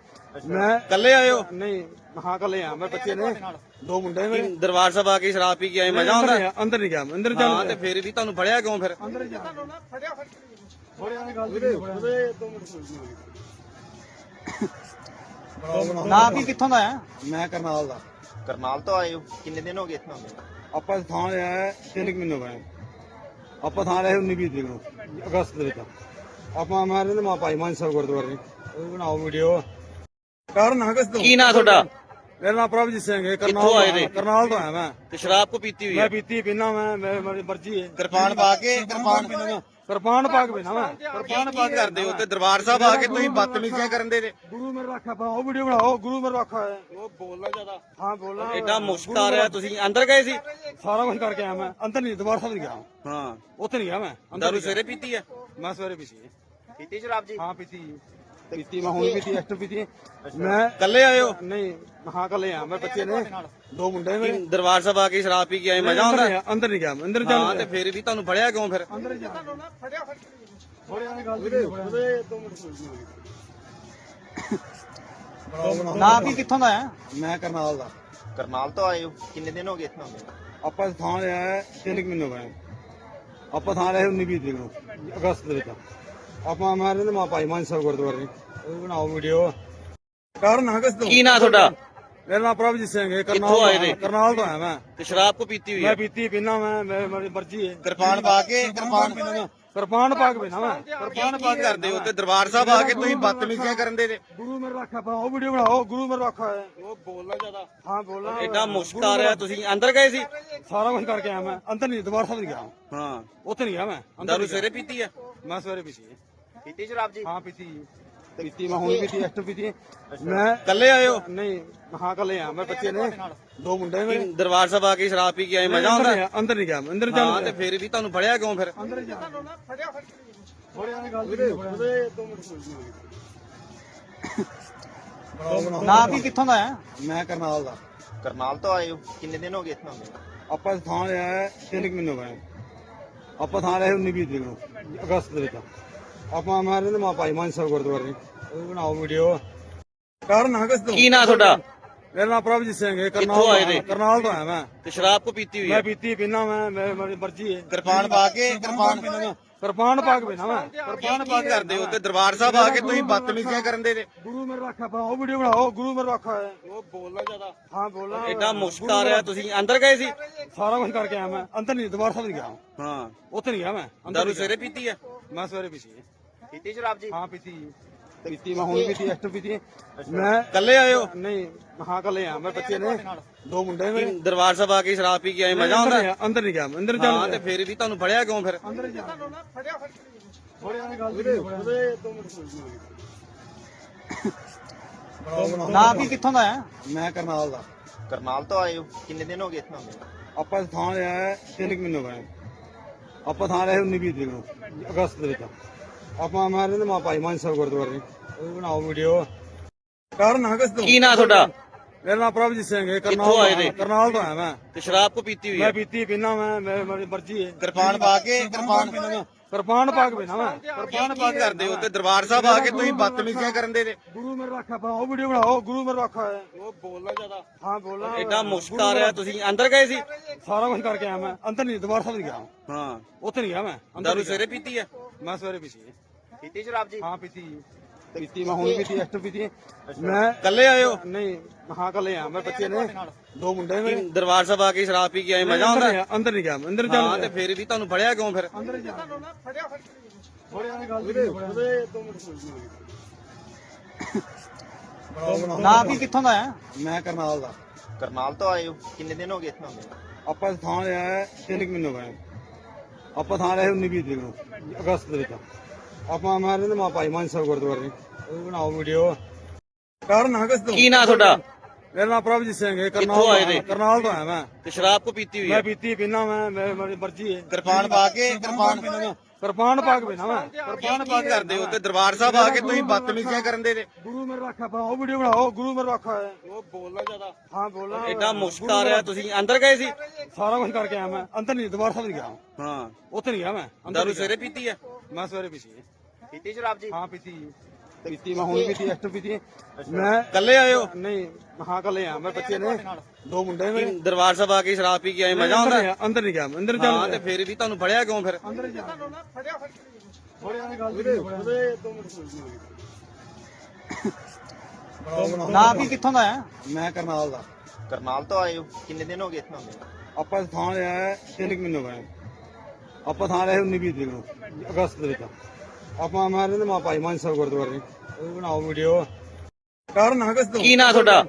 [SPEAKER 1] ਮੈਂ
[SPEAKER 2] ਕੱਲੇ ਆਏ ਹੋ?
[SPEAKER 1] ਨਹੀਂ ਹਾਂ ਕੱਲੇ ਆ ਮੈਂ ਬੱਚੇ ਨੇ। ਦੋ ਮੁੰਡੇ ਨੇ ਮੇਰੇ।
[SPEAKER 2] ਦਰਬਾਰ ਸਾਹਿਬ ਆ ਕੇ ਸ਼ਰਾਬ ਪੀ ਕੇ ਆਏ? ਮਜ਼ਾ ਆਉਂਦਾ?
[SPEAKER 1] ਅੰਦਰ ਨਹੀਂ ਗਿਆ ਮੈਂ, ਅੰਦਰ
[SPEAKER 2] ਹਾਂ
[SPEAKER 1] ਚੱਲ
[SPEAKER 2] ਤੇ ਫਿਰ ਵੀ ਤੁਹਾਨੂੰ ਫੜਿਆ ਕਿਉਂ ਫਿਰ?
[SPEAKER 1] ਅੰਦਰ ਜਾ ਥੋੜਿਆਂ ਦੀ ਗੱਲ ਵੀਰੇ ਦੋ ਮਿੰਟ
[SPEAKER 3] ਨਾ ਵੀ ਕਿੱਥੋਂ ਦਾ ਹੈ
[SPEAKER 1] ਮੈਂ ਕਰਨਾਲ ਦਾ।
[SPEAKER 4] ਕਰਨਾਲ ਤੋਂ ਆਏ ਹੋ? ਕਿੰਨੇ ਦਿਨ ਹੋ ਗਏ ਇੱਥੇ
[SPEAKER 1] ਆਪਾਂ ਥਾਂ ਲਿਆ ਹੈ ਤਿੰਨ ਕੁ ਮਹੀਨੇ ਹੋ ਗਏ ਆਪਾਂ ਥਾਂ ਲਿਆ 19 20 ਤਰੀਕ ਨੂੰ ਅਗਸਤ ਦੇ ਵਿੱਚ। ਆਪਾਂ ਮੈਂ ਰਹਿੰਦੇ ਮਾ ਭਾਈ ਮਾਨ ਸਾਹਿਬ ਗੁਰਦੁਆਰੇ। ਉਹ ਬਣਾਓ ਵੀਡੀਓ ਕਾਰਨ ਹਾਂ ਕਿਸ ਤੋਂ?
[SPEAKER 2] ਕੀ ਨਾਂ ਤੁਹਾਡਾ?
[SPEAKER 1] ਮੇਰਾ ਨਾਮ ਪ੍ਰਭਜੀਤ ਸਿੰਘ ਹੈ
[SPEAKER 2] ਕਿੱਥੋਂ
[SPEAKER 1] ਕਰਨਾਲ
[SPEAKER 2] ਆਏ
[SPEAKER 1] ਤੋਂ
[SPEAKER 2] ਨੇ?
[SPEAKER 1] ਕਰਨਾਲ ਤੋਂ ਆਇਆ ਮੈਂ।
[SPEAKER 2] ਤੇ ਸ਼ਰਾਬ ਕੋ ਪੀਤੀ ਹੋਈ
[SPEAKER 1] ਮੈਂ
[SPEAKER 2] ਹੈ
[SPEAKER 1] ਪੀਤੀ ਪੀਣਾ ਮੈਂ ਮੈਂ- ਮੇਰੀ ਮਰਜ਼ੀ ਹੈ।
[SPEAKER 2] ਕਿਰਪਾਨ ਪਾ ਕੇ
[SPEAKER 1] ਕਿਰਪਾਨ ਪੀਣਾ ਮੈਂ ਕਿਰਪਾਨ ਪਾ ਕੇ ਪੀਣਾ ਮੈਂ। ਕਿਰਪਾਨ ਪਾ
[SPEAKER 2] ਕੀ
[SPEAKER 1] ਕੇ
[SPEAKER 2] ਕਰਦੇ ਹੋ ਤੇ ਦਰਬਾਰ ਸਾਹਿਬ ਆ ਕੇ ਤੁਸੀਂ ਬਦਤਮੀਜ਼ੀਆਂ ਕਰਨ ਦੇ ਨੇ।
[SPEAKER 1] ਗੁਰੂ ਮੇਰੇ ਰੱਖਾ ਬਣਾਓ ਵੀਡੀਓ ਬਣਾਓ ਗੁਰੂ ਮੇਰੇ ਰੱਖਾ ਹੈ
[SPEAKER 2] ਉਹ ਬੋਲਣਾ ਜ਼ਿਆਦਾ।
[SPEAKER 1] ਹਾਂ ਬੋਲਾਂ
[SPEAKER 2] ਐਡਾ ਮੁਸ਼ਕ ਆ ਰਿਹਾ ਤੁਸੀਂ ਅੰਦਰ ਗਏ ਸੀ?
[SPEAKER 1] ਸਾਰਾ ਕੁਝ ਕਰਕੇ ਆਇਆ ਮੈਂ। ਅੰਦਰ ਨਹੀਂ ਦਰਬਾਰ ਸਾਹਿਬ ਨਹੀਂ ਗਿਆ।
[SPEAKER 2] ਹਾਂ।
[SPEAKER 1] ਉੱਥੇ ਨਹੀਂ ਗਿਆ ਮੈਂ। ਅੰਦਰ
[SPEAKER 2] ਦਾਰੂ। ਸਵੇਰੇ ਪੀਤੀ ਹੈ?
[SPEAKER 1] ਮੈਂ ਸਵੇਰੇ ਪੀਤੀ ਹੈ।
[SPEAKER 4] ਪੀਤੀ ਸ਼ਰਾਬ ਜੀ?
[SPEAKER 1] ਹਾਂ ਪੀਤੀ ਪੀਤੀ ਮੈਂ ਹੁਣ ਪੀਤੀ ਐਕਟਰ ਪੀਤੀ। ਮੈਂ
[SPEAKER 2] ਕੱਲੇ ਆਏ ਹੋ?
[SPEAKER 1] ਨਹੀਂ ਹਾਂ ਕੱਲੇ ਆ। ਮੈਂ ਬੱਚੇ ਨੇ ਦੋ ਮੁੰਡੇ ਨੇ। ਮੇਰੇ
[SPEAKER 2] ਦਰਬਾਰ ਸਾਹਿਬ ਆ ਕੇ ਸ਼ਰਾਬ ਪੀ ਕੇ ਆਏ? ਮਜ਼ਾ
[SPEAKER 1] ਅੰਦਰ
[SPEAKER 2] ਆਉਂਦਾ?
[SPEAKER 1] ਨਹੀਂ ਗਿਆ- ਅੰਦਰ ਨਹੀਂ ਗਿਆ ਮੈਂ, ਅੰਦਰ
[SPEAKER 2] ਹਾਂ
[SPEAKER 1] ਚੱਲ
[SPEAKER 2] ਤੇ ਫਿਰ ਵੀ ਤੁਹਾਨੂੰ ਫੜਿਆ ਕਿਉਂ ਫਿਰ?
[SPEAKER 1] ਅੰਦਰ ਜਾ ਥੋੜਿਆਂ ਦੀ ਗੱਲ ਵੀਰੇ ਦੋ ਮਿੰਟ
[SPEAKER 3] ਨਾ ਵੀ ਕਿੱਥੋਂ ਦਾ ਹੈ?
[SPEAKER 1] ਮੈਂ ਕਰਨਾਲ ਦਾ।
[SPEAKER 4] ਕਰਨਾਲ ਤੋਂ ਆਏ ਹੋ? ਕਿੰਨੇ ਦਿਨ ਹੋ ਗਏ ਇੱਥੇ
[SPEAKER 1] ਆਪਾਂ ਥਾਂ ਲਿਆ ਹੈ ਤਿੰਨ ਕੁ ਮਹੀਨੇ ਹੋ ਗਏ। ਆਪਾਂ ਥਾਂ ਲਿਆ 19 20 ਤਰੀਕ ਨੂੰ ਅਗਸਤ ਦੇ ਵਿੱਚ। ਆਪਾਂ ਮੈਂ ਰਹਿੰਦੇ ਮਾ ਭਾਈ ਮਾਨ ਸਾਹਿਬ ਗੁਰਦੁਆਰੇ। ਉਹ ਬਣਾਓ ਵੀਡੀਓ ਕਾਰਨ ਹਾਂ ਕਿਸ ਤੋਂ।
[SPEAKER 2] ਕੀ ਨਾਂ ਤੁਹਾਡਾ?
[SPEAKER 1] ਮੇਰਾ ਨਾਮ ਪ੍ਰਭਜੀਤ ਸਿੰਘ ਹੈ
[SPEAKER 2] ਕਿੱਥੋਂ ਆਏ ਨੇ?
[SPEAKER 1] ਕਰਨਾਲ ਕਰਨਾਲ ਤੋਂ ਆਇਆ ਮੈਂ।
[SPEAKER 2] ਤੇ ਸ਼ਰਾਬ ਕੋ ਪੀਤੀ ਹੋਈ
[SPEAKER 1] ਮੈਂ
[SPEAKER 2] ਹੈ
[SPEAKER 1] ਪੀਤੀ ਪੀਣਾ ਮੈਂ ਮੈਂ- ਮੇਰੀ ਮਰਜ਼ੀ ਹੈ।
[SPEAKER 2] ਕਿਰਪਾਨ ਪਾ ਕੇ
[SPEAKER 1] ਕਿਰਪਾਨ ਪੀਣਾ ਮੈਂ ਕਿਰਪਾਨ ਪਾ ਕੇ ਪੀਣਾ ਮੈਂ। ਕਿਰਪਾਨ ਪਾ
[SPEAKER 2] ਕੀ ਕਰਦੇ ਹੋ ਤੇ ਦਰਬਾਰ ਸਾਹਿਬ ਆ ਕੇ ਤੁਸੀਂ ਬਦਤਮੀਜ਼ੀਆਂ ਕਰਨ ਦੇ ਨੇ
[SPEAKER 1] ਗੁਰੂ ਮੇਰੇ ਰੱਖਾ ਬਣਾਓ ਵੀਡੀਓ ਬਣਾਓ ਗੁਰੂ ਮੇਰੇ ਰੱਖਾ ਹੈ
[SPEAKER 2] ਉਹ ਬੋਲਣਾ ਜ਼ਿਆਦਾ।
[SPEAKER 1] ਹਾਂ ਬੋਲਾਂ
[SPEAKER 2] ਐਡਾ ਮੁਸ਼ਕ ਆ ਰਿਹਾ ਤੁਸੀਂ ਅੰਦਰ ਗਏ ਸੀ?
[SPEAKER 1] ਸਾਰਾ ਕੁਝ ਕਰਕੇ ਆਇਆ ਮੈਂ। ਅੰਦਰ ਨਹੀਂ ਦਰਬਾਰ ਸਾਹਿਬ ਨਹੀਂ ਗਿਆ।
[SPEAKER 2] ਹਾਂ।
[SPEAKER 1] ਉੱਥੇ ਨਹੀਂ ਗਿਆ ਮੈਂ। ਅੰਦਰ
[SPEAKER 2] ਦਾਰੂ। ਸਵੇਰੇ ਪੀਤੀ ਹੈ
[SPEAKER 1] ਮੈਂ ਸਵੇਰੇ ਪੀਤੀ ਹੈ।
[SPEAKER 4] ਪੀਤੀ ਸ਼ਰਾਬ ਜੀ?
[SPEAKER 1] ਹਾਂ ਪੀਤੀ ਪੀਤੀ ਮੈਂ ਹੁਣ ਪੀਤੀ ਐਕਟਰ ਪੀਤੀ। ਮੈਂ
[SPEAKER 2] ਕੱਲੇ ਆਏ ਹੋ?
[SPEAKER 1] ਨਹੀਂ ਹਾਂ ਕੱਲੇ ਆ। ਮੈਂ ਬੱਚੇ ਨੇ। ਦੋ ਮੁੰਡੇ ਨੇ ਮੇਰੇ।
[SPEAKER 2] ਦਰਬਾਰ ਸਾਹਿਬ ਆ ਕੇ ਸ਼ਰਾਬ ਪੀ ਕੇ ਆਏ ਮਜ਼ਾ ਆਉਂਦਾ?
[SPEAKER 1] ਅੰਦਰ ਨਹੀਂ ਗਿਆ ਅੰਦਰ
[SPEAKER 2] ਹਾਂ ਤੇ
[SPEAKER 1] ਚੱਲ
[SPEAKER 2] ਫਿਰ ਵੀ ਤੁਹਾਨੂੰ ਫੜਿਆ ਕਿਉਂ ਫਿਰ?
[SPEAKER 1] ਅੰਦਰ ਜਾ। ਵੀਰੇ ਉਹਦੇ ਦੋ ਮਿੰਟ
[SPEAKER 3] ਨਾ ਵੀ ਕਿੱਥੋਂ ਦਾ ਹੈ
[SPEAKER 1] ਮੈਂ ਕਰਨਾਲ ਦਾ।
[SPEAKER 4] ਕਰਨਾਲ ਤੋਂ ਆਏ ਹੋ? ਕਿੰਨੇ ਦਿਨ ਹੋ ਗਏ ਇੱਥੇ ਨੂੰ?
[SPEAKER 1] ਆਪਾਂ ਥਾਂ ਲਿਆ ਹੈ ਤਿੰਨ ਕੁ ਮਹੀਨੇ ਹੋ ਗਏ। ਆਪਾਂ ਥਾਂ ਲਿਆ 19 20 ਤਰੀਕ ਨੂੰ ਅਗਸਤ ਦੇ ਵਿੱਚ। ਆਪਾਂ ਮੈਂ ਰਹਿੰਦੇ ਮਾ ਭਾਈ ਮਾਨ ਸਾਹਿਬ ਗੁਰਦੁਆਰੇ। ਉਹ ਬਣਾਓ ਵੀਡੀਓ ਕਾਰਨ ਕਿਸ ਤੋਂ।
[SPEAKER 2] ਕੀ ਨਾਂ ਤੁਹਾਡਾ?
[SPEAKER 1] ਮੇਰਾ ਨਾਮ ਪ੍ਰਭਜੀਤ ਸਿੰਘ ਹੈ
[SPEAKER 2] ਕਿੱਥੋਂ ਆਏ ਨੇ?
[SPEAKER 1] ਕਰਨਾਲ ਤੋਂ ਆਇਆ ਮੈਂ।
[SPEAKER 2] ਤੇ ਸ਼ਰਾਬ ਕੋ ਪੀਤੀ ਹੋਈ
[SPEAKER 1] ਮੈਂ
[SPEAKER 2] ਹੈ?
[SPEAKER 1] ਪੀਤੀ ਪੀਣਾ ਮੈਂ ਮੇਰੀ ਮਰਜ਼ੀ ਹੈ।
[SPEAKER 2] ਕਿਰਪਾਨ ਪਾ ਕੇ
[SPEAKER 1] ਕਿਰਪਾਨ ਕਿਰਪਾਨ ਪਾ ਕੇ ਮੈਂ ਕਿਰਪਾਨ ਪਾ ਕੇ
[SPEAKER 2] ਕਰਦੇ ਹੋ ਤੇ ਦਰਬਾਰ ਸਾਹਿਬ ਆ ਕੇ ਤੁਸੀਂ ਬਦਤਮੀਜ਼ੀਆਂ ਕਰਨ ਦੇ ਨੇ
[SPEAKER 1] ਗੁਰੂ ਮੇਰਾ ਰੱਖਾ ਬਣਾਓ ਵੀਡੀਓ ਬਣਾਓ ਗੁਰੂ ਮੇਰਾ ਰੱਖਾ
[SPEAKER 2] ਉਹ ਬੋਲਣਾ ਜ਼ਿਆਦਾ।
[SPEAKER 1] ਹਾਂ ਬੋਲਾਂ
[SPEAKER 2] ਐਡਾ ਮੁਸ਼ਕ ਆ ਰਿਹਾ ਤੁਸੀਂ ਅੰਦਰ ਗਏ ਸੀ?
[SPEAKER 1] ਸਾਰਾ ਕੁਝ ਕਰਕੇ ਆਇਆ ਮੈਂ। ਅੰਦਰ ਨਹੀਂ ਦਰਬਾਰ ਸਾਹਿਬ ਨਹੀਂ ਗਿਆ
[SPEAKER 2] ਹਾਂ।
[SPEAKER 1] ਉੱਥੇ ਨਹੀਂ ਗਿਆ ਮੈਂ। ਅੰਦਰ
[SPEAKER 2] ਦਾਰੂ। ਸਵੇਰੇ ਪੀਤੀ ਹੈ
[SPEAKER 1] ਮੈਂ ਸਵੇਰੇ ਪੀਤੀ ਹੈ।
[SPEAKER 4] ਪੀਤੀ ਸ਼ਰਾਬ ਜੀ?
[SPEAKER 1] ਹਾਂ ਪੀਤੀ ਪੀਤੀ ਮੈਂ ਹੁਣ ਪੀਤੀ ਐਕਟਰ ਪੀਤੀ। ਹੈ। ਮੈਂ
[SPEAKER 2] ਕੱਲੇ ਆਏ ਹੋ
[SPEAKER 1] ਨਹੀਂ ਹਾਂ ਕੱਲੇ ਆ ਮੈਂ ਬੱਚੇ ਨੇ। ਦੋ ਮੁੰਡੇ ਨੇ
[SPEAKER 2] ਕੀ ਦਰਬਾਰ ਸਾਹਿਬ ਆ ਕੇ ਸ਼ਰਾਬ ਪੀ ਕੇ ਆਏ ਮਜ਼ਾ ਆਉਂਦਾ?
[SPEAKER 1] ਅੰਦਰ ਨਹੀਂ ਗਿਆ ਮੈਂ, ਅੰਦਰ
[SPEAKER 2] ਹਾਂ
[SPEAKER 1] ਚੱਲ
[SPEAKER 2] ਤੇ ਫਿਰ ਵੀ ਤੁਹਾਨੂੰ ਫੜਿਆ ਕਿਉਂ ਫਿਰ?
[SPEAKER 1] ਅੰਦਰ ਜਾ।
[SPEAKER 3] ਨਾ ਵੀ ਕਿੱਥੋਂ ਦਾ ਹੈ?
[SPEAKER 1] ਮੈਂ ਕਰਨਾਲ ਦਾ।
[SPEAKER 4] ਕਰਨਾਲ ਤੋਂ ਆਏ ਹੋ? ਕਿੰਨੇ ਦਿਨ ਹੋ ਗਏ ਇੱਥੇ?
[SPEAKER 1] ਆਪਾਂ ਥਾਂ ਤਿੰਨ ਕੁ ਮਹੀਨੇ ਹੋ ਗਏ। ਆਪਾਂ ਥਾਂ ਲਿਆ 19 20 ਤਰੀਕ ਨੂੰ ਅਗਸਤ ਦੇ ਵਿੱਚ। ਆਪਾਂ ਮੈਂ ਰਹਿੰਦੇ ਮਾ ਭਾਈ ਮਾਨ ਸਾਹਿਬ ਗੁਰਦੁਆਰੇ। ਉਹ ਬਣਾਓ ਵੀਡੀਓ ਕਾਰਨ ਹਾਂ ਕਿਸ ਤੋਂ।
[SPEAKER 2] ਕੀ ਨਾਂ ਤੁਹਾਡਾ?
[SPEAKER 1] ਮੇਰਾ ਨਾਮ ਪ੍ਰਭਜੀਤ ਸਿੰਘ ਹੈ
[SPEAKER 2] ਕਿੱਥੋਂ ਆਏ ਨੇ?
[SPEAKER 1] ਕਰਨਾਲ ਤੋਂ ਆਇਆ ਮੈਂ।
[SPEAKER 2] ਤੇ ਸ਼ਰਾਬ ਕੋ ਪੀਤੀ ਹੋਈ
[SPEAKER 1] ਮੈਂ
[SPEAKER 2] ਹੈ
[SPEAKER 1] ਪੀਤੀ ਪੀਣਾ ਮੈਂ ਮੈਂ- ਮੇਰੀ ਮਰਜ਼ੀ ਹੈ।
[SPEAKER 2] ਕਿਰਪਾਨ ਪਾ ਕੇ
[SPEAKER 1] ਕਿਰਪਾਨ ਪੀਣਾ ਮੈਂ ਕਿਰਪਾਨ ਪਾ ਕੇ ਪੀਣਾ ਮੈਂ। ਕਿਰਪਾਨ ਪਾ ਕੇ
[SPEAKER 2] ਕਰਦੇ ਹੋ ਤੇ ਦਰਬਾਰ ਸਾਹਿਬ ਆ ਕੇ ਤੁਸੀਂ ਬਦਤਮੀਜ਼ੀਆਂ ਕਰਨ ਦੇ ਨੇ।
[SPEAKER 1] ਗੁਰੂ ਮੇਰਾ ਰੱਖਾ ਬਣਾਓ ਵੀਡੀਓ ਬਣਾਓ ਗੁਰੂ ਮੇਰਾ ਰੱਖਾ ਹੈ
[SPEAKER 2] ਉਹ ਬੋਲਣਾ ਜ਼ਿਆਦਾ।
[SPEAKER 1] ਹਾਂ ਬੋਲਾਂ
[SPEAKER 2] ਐਡਾ ਮੁਸ਼ਕ ਆ ਰਿਹਾ ਤੁਸੀਂ ਅੰਦਰ ਗਏ ਸੀ?
[SPEAKER 1] ਸਾਰਾ ਕੁਝ ਕਰਕੇ ਆਇਆ ਮੈਂ ਅੰਦਰ ਨਹੀਂ ਦਰਬਾਰ ਸਾਹਿਬ ਨਹੀਂ ਗਿਆ।
[SPEAKER 2] ਹਾਂ।
[SPEAKER 1] ਉੱਥੇ ਨਹੀਂ ਗਿਆ ਮੈਂ ਅੰਦਰ
[SPEAKER 2] ਦਾਰੂ
[SPEAKER 1] ਨਹੀਂ ਗਿਆ।
[SPEAKER 2] ਸਵੇਰੇ ਪੀਤੀ ਹੈ?
[SPEAKER 1] ਮੈਂ ਸਵੇਰੇ ਪੀਤੀ ਹੈ।
[SPEAKER 4] ਪੀਤੀ ਸ਼ਰਾਬ ਜੀ?
[SPEAKER 1] ਹਾਂ ਪੀਤੀ ਪੀਤੀ ਮੈਂ ਹੁਣ ਪੀਤੀ ਐਕਟਰ ਪੀਤੀ। ਹੈ। ਮੈਂ
[SPEAKER 2] ਕੱਲੇ ਆਏ ਹੋ?
[SPEAKER 1] ਨਹੀਂ ਹਾਂ ਕੱਲੇ ਆ ਮੈਂ ਬੱਚੇ ਨੇ। ਦੋ ਮੁੰਡੇ ਨੇ
[SPEAKER 2] ਕੀ ਦਰਬਾਰ ਸਾਹਿਬ ਆ ਕੇ ਸ਼ਰਾਬ ਪੀ ਕੇ ਆਏ? ਮਜ਼ਾ ਆਉਂਦਾ?
[SPEAKER 1] ਅੰਦਰ ਨਹੀਂ ਗਿਆ ਅੰਦਰ
[SPEAKER 2] ਹਾਂ
[SPEAKER 1] ਚੱਲ
[SPEAKER 2] ਤੇ ਫਿਰ ਵੀ ਤੁਹਾਨੂੰ ਫੜਿਆ ਕਿਉਂ ਫਿਰ?
[SPEAKER 1] ਅੰਦਰ ਹੀ
[SPEAKER 3] ਨਾ ਵੀ ਕਿੱਥੋਂ ਦਾ ਹੈ
[SPEAKER 1] ਮੈਂ ਕਰਨਾਲ ਦਾ।
[SPEAKER 4] ਕਰਨਾਲ ਤੋਂ ਆਏ ਹੋ? ਕਿੰਨੇ ਦਿਨ ਹੋ ਗਏ ਇੱਥੇ?
[SPEAKER 1] ਆਪਾਂ ਥਾਂ ਲਿਆ ਹੈ ਤਿੰਨ ਕੁ ਮਹੀਨੇ ਹੋ ਗਏ। ਆਪਾਂ ਥਾਂ ਲਿਆ 19 20 ਤਰੀਕ ਨੂੰ ਅਗਸਤ ਦੇ ਵਿੱਚ। ਆਪਾਂ ਮੈਂ ਰਹਿੰਦੇ ਮਾ ਭਾਈ ਮਾਨ ਸਾਹਿਬ ਗੁਰਦੁਆਰੇ। ਉਹ ਬਣਾਓ ਵੀਡੀਓ ਕਾਰਨ ਹਾਂ ਕਿਸ ਤੋਂ।
[SPEAKER 2] ਕੀ ਨਾਂ ਤੁਹਾਡਾ?
[SPEAKER 1] ਮੇਰਾ ਨਾਮ ਪ੍ਰਭਜੀਤ ਸਿੰਘ ਹੈ
[SPEAKER 2] ਕਿੱਥੋਂ ਆਏ ਨੇ?
[SPEAKER 1] ਕਰਨਾਲ ਤੋਂ ਆਇਆ ਮੈਂ।
[SPEAKER 2] ਤੇ ਸ਼ਰਾਬ ਕੋ ਪੀਤੀ ਹੋਈ
[SPEAKER 1] ਮੈਂ
[SPEAKER 2] ਹੈ
[SPEAKER 1] ਪੀਤੀ ਪੀਣਾ ਮੈਂ ਮੈਂ- ਮੇਰੀ ਮਰਜ਼ੀ ਹੈ।
[SPEAKER 2] ਕਿਰਪਾਨ ਪਾ ਕੇ
[SPEAKER 1] ਕਿਰਪਾਨ ਕਿਰਪਾਨ ਪਾ ਕੇ ਪੀਣਾ ਮੈਂ। ਕਿਰਪਾਨ ਪਾ ਕੇ
[SPEAKER 2] ਕਰਦੇ ਹੋ ਤੇ ਦਰਬਾਰ ਸਾਹਿਬ ਆ ਕੇ ਤੁਸੀਂ ਬਦਤਮੀਜ਼ੀਆਂ ਕਰਨ ਦੇ ਨੇ।
[SPEAKER 1] ਗੁਰੂ ਮੇਰਾ ਰੱਖਾ ਬਣਾਓ ਵੀਡੀਓ ਬਣਾਓ ਗੁਰੂ ਮੇਰਾ ਰੱਖਾ ਹੈ
[SPEAKER 2] ਉਹ ਬੋਲਣਾ ਜ਼ਿਆਦਾ।
[SPEAKER 1] ਹਾਂ ਬੋਲਾਂ
[SPEAKER 2] ਐਡਾ ਮੁਸ਼ਕ ਆ ਰਿਹਾ ਤੁਸੀਂ ਅੰਦਰ ਗਏ ਸੀ?
[SPEAKER 1] ਸਾਰਾ ਕੁਝ ਕਰਕੇ ਆਇਆ ਮੈਂ। ਅੰਦਰ ਨਹੀਂ ਦਰਬਾਰ ਸਾਹਿਬ ਨਹੀਂ ਗਿਆ।
[SPEAKER 2] ਹਾਂ।
[SPEAKER 1] ਉੱਥੇ ਨਹੀਂ ਗਿਆ ਮੈਂ। ਅੰਦਰ
[SPEAKER 2] ਦਾਰੂ
[SPEAKER 1] ਨਹੀਂ ਗਿਆ।
[SPEAKER 2] ਸਵੇਰੇ ਪੀਤੀ ਹੈ?
[SPEAKER 1] ਮੈਂ ਸਵੇਰੇ ਪੀਤੀ ਹੈ।
[SPEAKER 4] ਪੀਤੀ ਸ਼ਰਾਬ ਜੀ?
[SPEAKER 1] ਹਾਂ ਪੀਤੀ ਪੀਤੀ ਮੈਂ ਹੁਣ ਪੀਤੀ ਐਕਟਰ ਪੀਤੀ। ਮੈਂ
[SPEAKER 2] ਕੱਲੇ ਆਏ ਹੋ?
[SPEAKER 1] ਨਹੀਂ ਹਾਂ ਕੱਲੇ ਆ ਮੈਂ ਬੱਚੇ ਨੇ। ਦੋ ਮੁੰਡੇ ਨੇ
[SPEAKER 2] ਕੀ ਦਰਬਾਰ ਸਾਹਿਬ ਆ ਕੇ ਸ਼ਰਾਬ ਪੀ ਕੇ ਆਏ ਮਜ਼ਾ ਆਉਂਦਾ?
[SPEAKER 1] ਅੰਦਰ ਨਹੀਂ ਗਿਆ ਮੈਂ, ਅੰਦਰ
[SPEAKER 2] ਹਾਂ ਤੇ
[SPEAKER 1] ਚੱਲ
[SPEAKER 2] ਫਿਰ ਵੀ ਤੁਹਾਨੂੰ ਫੜਿਆ ਕਿਉਂ ਫਿਰ?
[SPEAKER 1] ਅੰਦਰ ਹੀ ਜਾ।
[SPEAKER 3] ਨਾ ਵੀ ਕਿੱਥੋਂ ਦਾ ਹੈ
[SPEAKER 1] ਮੈਂ ਕਰਨਾਲ ਦਾ।
[SPEAKER 4] ਕਰਨਾਲ ਤੋਂ ਆਏ ਹੋ? ਕਿੰਨੇ ਦਿਨ ਹੋ ਗਏ ਇੱਥੇ?
[SPEAKER 1] ਆਪਾਂ ਥਾਂ ਲਿਆ ਹੈ ਤਿੰਨ ਕੁ ਮਹੀਨੇ ਹੋ ਗਏ। ਆਪਾਂ ਥਾਂ ਲਿਆ 19 20 ਤਰੀਕ ਨੂੰ ਅਗਸਤ ਦੇ ਵਿੱਚ। ਆਪਾਂ ਮੈਂ ਰਹਿੰਦੇ ਮਾ ਭਾਈ ਮਾਨ ਸਾਹਿਬ ਗੁਰਦੁਆਰੇ। ਉਹ ਬਣਾਓ ਵੀਡੀਓ ਕਾਰਨ ਹਾਂ ਕਿਸ ਤੋਂ?
[SPEAKER 2] ਕੀ ਨਾਂ ਤੁਹਾਡਾ?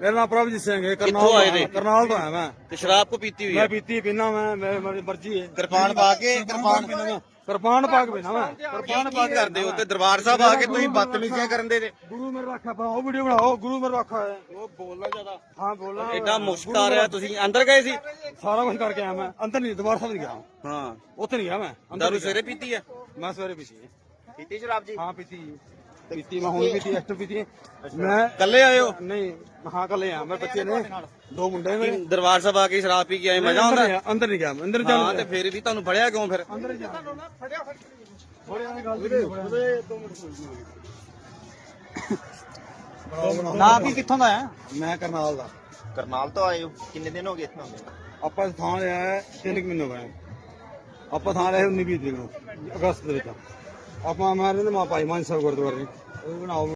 [SPEAKER 1] ਮੇਰਾ ਨਾਮ ਪ੍ਰਭਜੀਤ ਸਿੰਘ ਹੈ
[SPEAKER 2] ਕਿੱਥੋਂ
[SPEAKER 1] ਕਰਨਾਲ
[SPEAKER 2] ਆਏ
[SPEAKER 1] ਤੋਂ? ਕਰਨਾਲ ਤੋਂ ਆਇਆ ਮੈਂ।
[SPEAKER 2] ਤੇ ਸ਼ਰਾਬ ਕੋ ਪੀਤੀ ਹੋਈ
[SPEAKER 1] ਮੈਂ
[SPEAKER 2] ਹੈ
[SPEAKER 1] ਪੀਤੀ ਪੀਣਾ ਮੈਂ ਮੇਰੀ ਮਰਜ਼ੀ ਹੈ।
[SPEAKER 2] ਕਿਰਪਾਨ ਪਾ ਕੇ ਕਿਰਪਾਨ
[SPEAKER 1] ਮੈਂ। ਕਿਰਪਾਨ ਪਾ ਕੇ ਪੀਣਾ ਮੈਂ। ਕਿਰਪਾਨ ਪਾ ਕੇ
[SPEAKER 2] ਕਰਦੇ ਹੋ ਤੇ ਦਰਬਾਰ ਸਾਹਿਬ ਆ ਕੇ ਤੁਸੀਂ ਬਦਤਮੀਜ਼ੀਆਂ ਕਰਨ ਦੇ ਨੇ
[SPEAKER 1] ਗੁਰੂ ਮੇਰਾ ਰੱਖਾ ਬਣਾਓ ਵੀਡੀਓ ਬਣਾਓ ਗੁਰੂ ਮੇਰਾ ਰੱਖਾ ਹੈ
[SPEAKER 2] ਉਹ ਬੋਲਣਾ ਜ਼ਿਆਦਾ।
[SPEAKER 1] ਹਾਂ ਬੋਲਾਂ
[SPEAKER 2] ਐਡਾ ਮੁਸ਼ਕ ਆ ਰਿਹਾ ਤੁਸੀਂ ਅੰਦਰ ਗਏ ਸੀ?
[SPEAKER 1] ਸਾਰਾ ਕੁਝ ਕਰਕੇ ਆਇਆ ਮੈਂ। ਅੰਦਰ ਨਹੀਂ ਦਰਬਾਰ ਸਾਹਿਬ ਨਹੀਂ ਗਿਆ।
[SPEAKER 2] ਹਾਂ।
[SPEAKER 1] ਉੱਥੇ ਨਹੀਂ ਗਿਆ ਮੈਂ। ਅੰਦਰ
[SPEAKER 2] ਦਾਰੂ
[SPEAKER 1] ਨਹੀਂ ਗਿਆ।
[SPEAKER 2] ਸਵੇਰੇ ਪੀਤੀ ਹੈ?
[SPEAKER 1] ਮੈਂ ਸਵੇਰੇ ਪੀਤੀ ਹੈ।
[SPEAKER 4] ਪੀਤੀ ਸ਼ਰਾਬ ਜੀ?
[SPEAKER 1] ਹਾਂ ਪੀਤੀ ਪੀਤੀ ਮੈਂ ਹੁਣ ਪੀਤੀ ਐਕਟਰ ਪੀਤੀ। ਮੈਂ
[SPEAKER 2] ਕੱਲੇ ਆਏ ਹੋ?
[SPEAKER 1] ਨਹੀਂ ਹਾਂ ਕੱਲੇ ਆ। ਮੈਂ ਬੱਚੇ ਨੇ। ਦੋ ਮੁੰਡੇ ਨੇ
[SPEAKER 2] ਕੀ ਦਰਬਾਰ ਸਾਹਿਬ ਆ ਕੇ ਸ਼ਰਾਬ ਪੀ ਕੇ ਆਏ? ਮਜ਼ਾ ਆਉਂਦਾ?
[SPEAKER 1] ਅੰਦਰ ਨਹੀਂ ਗਿਆ ਮੈਂ, ਅੰਦਰ
[SPEAKER 2] ਹਾਂ
[SPEAKER 1] ਚੱਲ
[SPEAKER 2] ਤੇ ਫਿਰ ਵੀ ਤੁਹਾਨੂੰ ਫੜਿਆ ਕਿਉਂ ਫਿਰ?
[SPEAKER 1] ਅੰਦਰ ਹੀ ਜਾ। ਵੀਰੇ ਉਹਦੇ ਦੋ ਮਿੰਟ
[SPEAKER 3] ਨਾ ਵੀ ਕਿੱਥੋਂ ਦਾ ਹੈ?
[SPEAKER 1] ਮੈਂ ਕਰਨਾਲ ਦਾ।
[SPEAKER 4] ਕਰਨਾਲ ਤੋਂ ਆਏ ਹੋ? ਕਿੰਨੇ ਦਿਨ ਹੋ ਗਏ ਇੱਥੇ ਨੂੰ?
[SPEAKER 1] ਆਪਾਂ ਥਾਂ ਲਿਆ ਹੈ ਤਿੰਨ ਮਹੀਨੇ ਹੋ ਗਏ। ਆਪਾਂ ਥਾਂ ਲਿਆ 19 20 ਤਰੀਕ ਨੂੰ ਅਗਸਤ ਦੇ ਵਿੱਚ। ਆਪਾਂ ਮੈਂ ਰਹਿੰਦੇ ਮਾ ਭਾਈ ਮਾਨ ਸਾਹਿਬ ਗੁਰਦੁਆਰੇ। ਉਹ ਬਣਾਓ।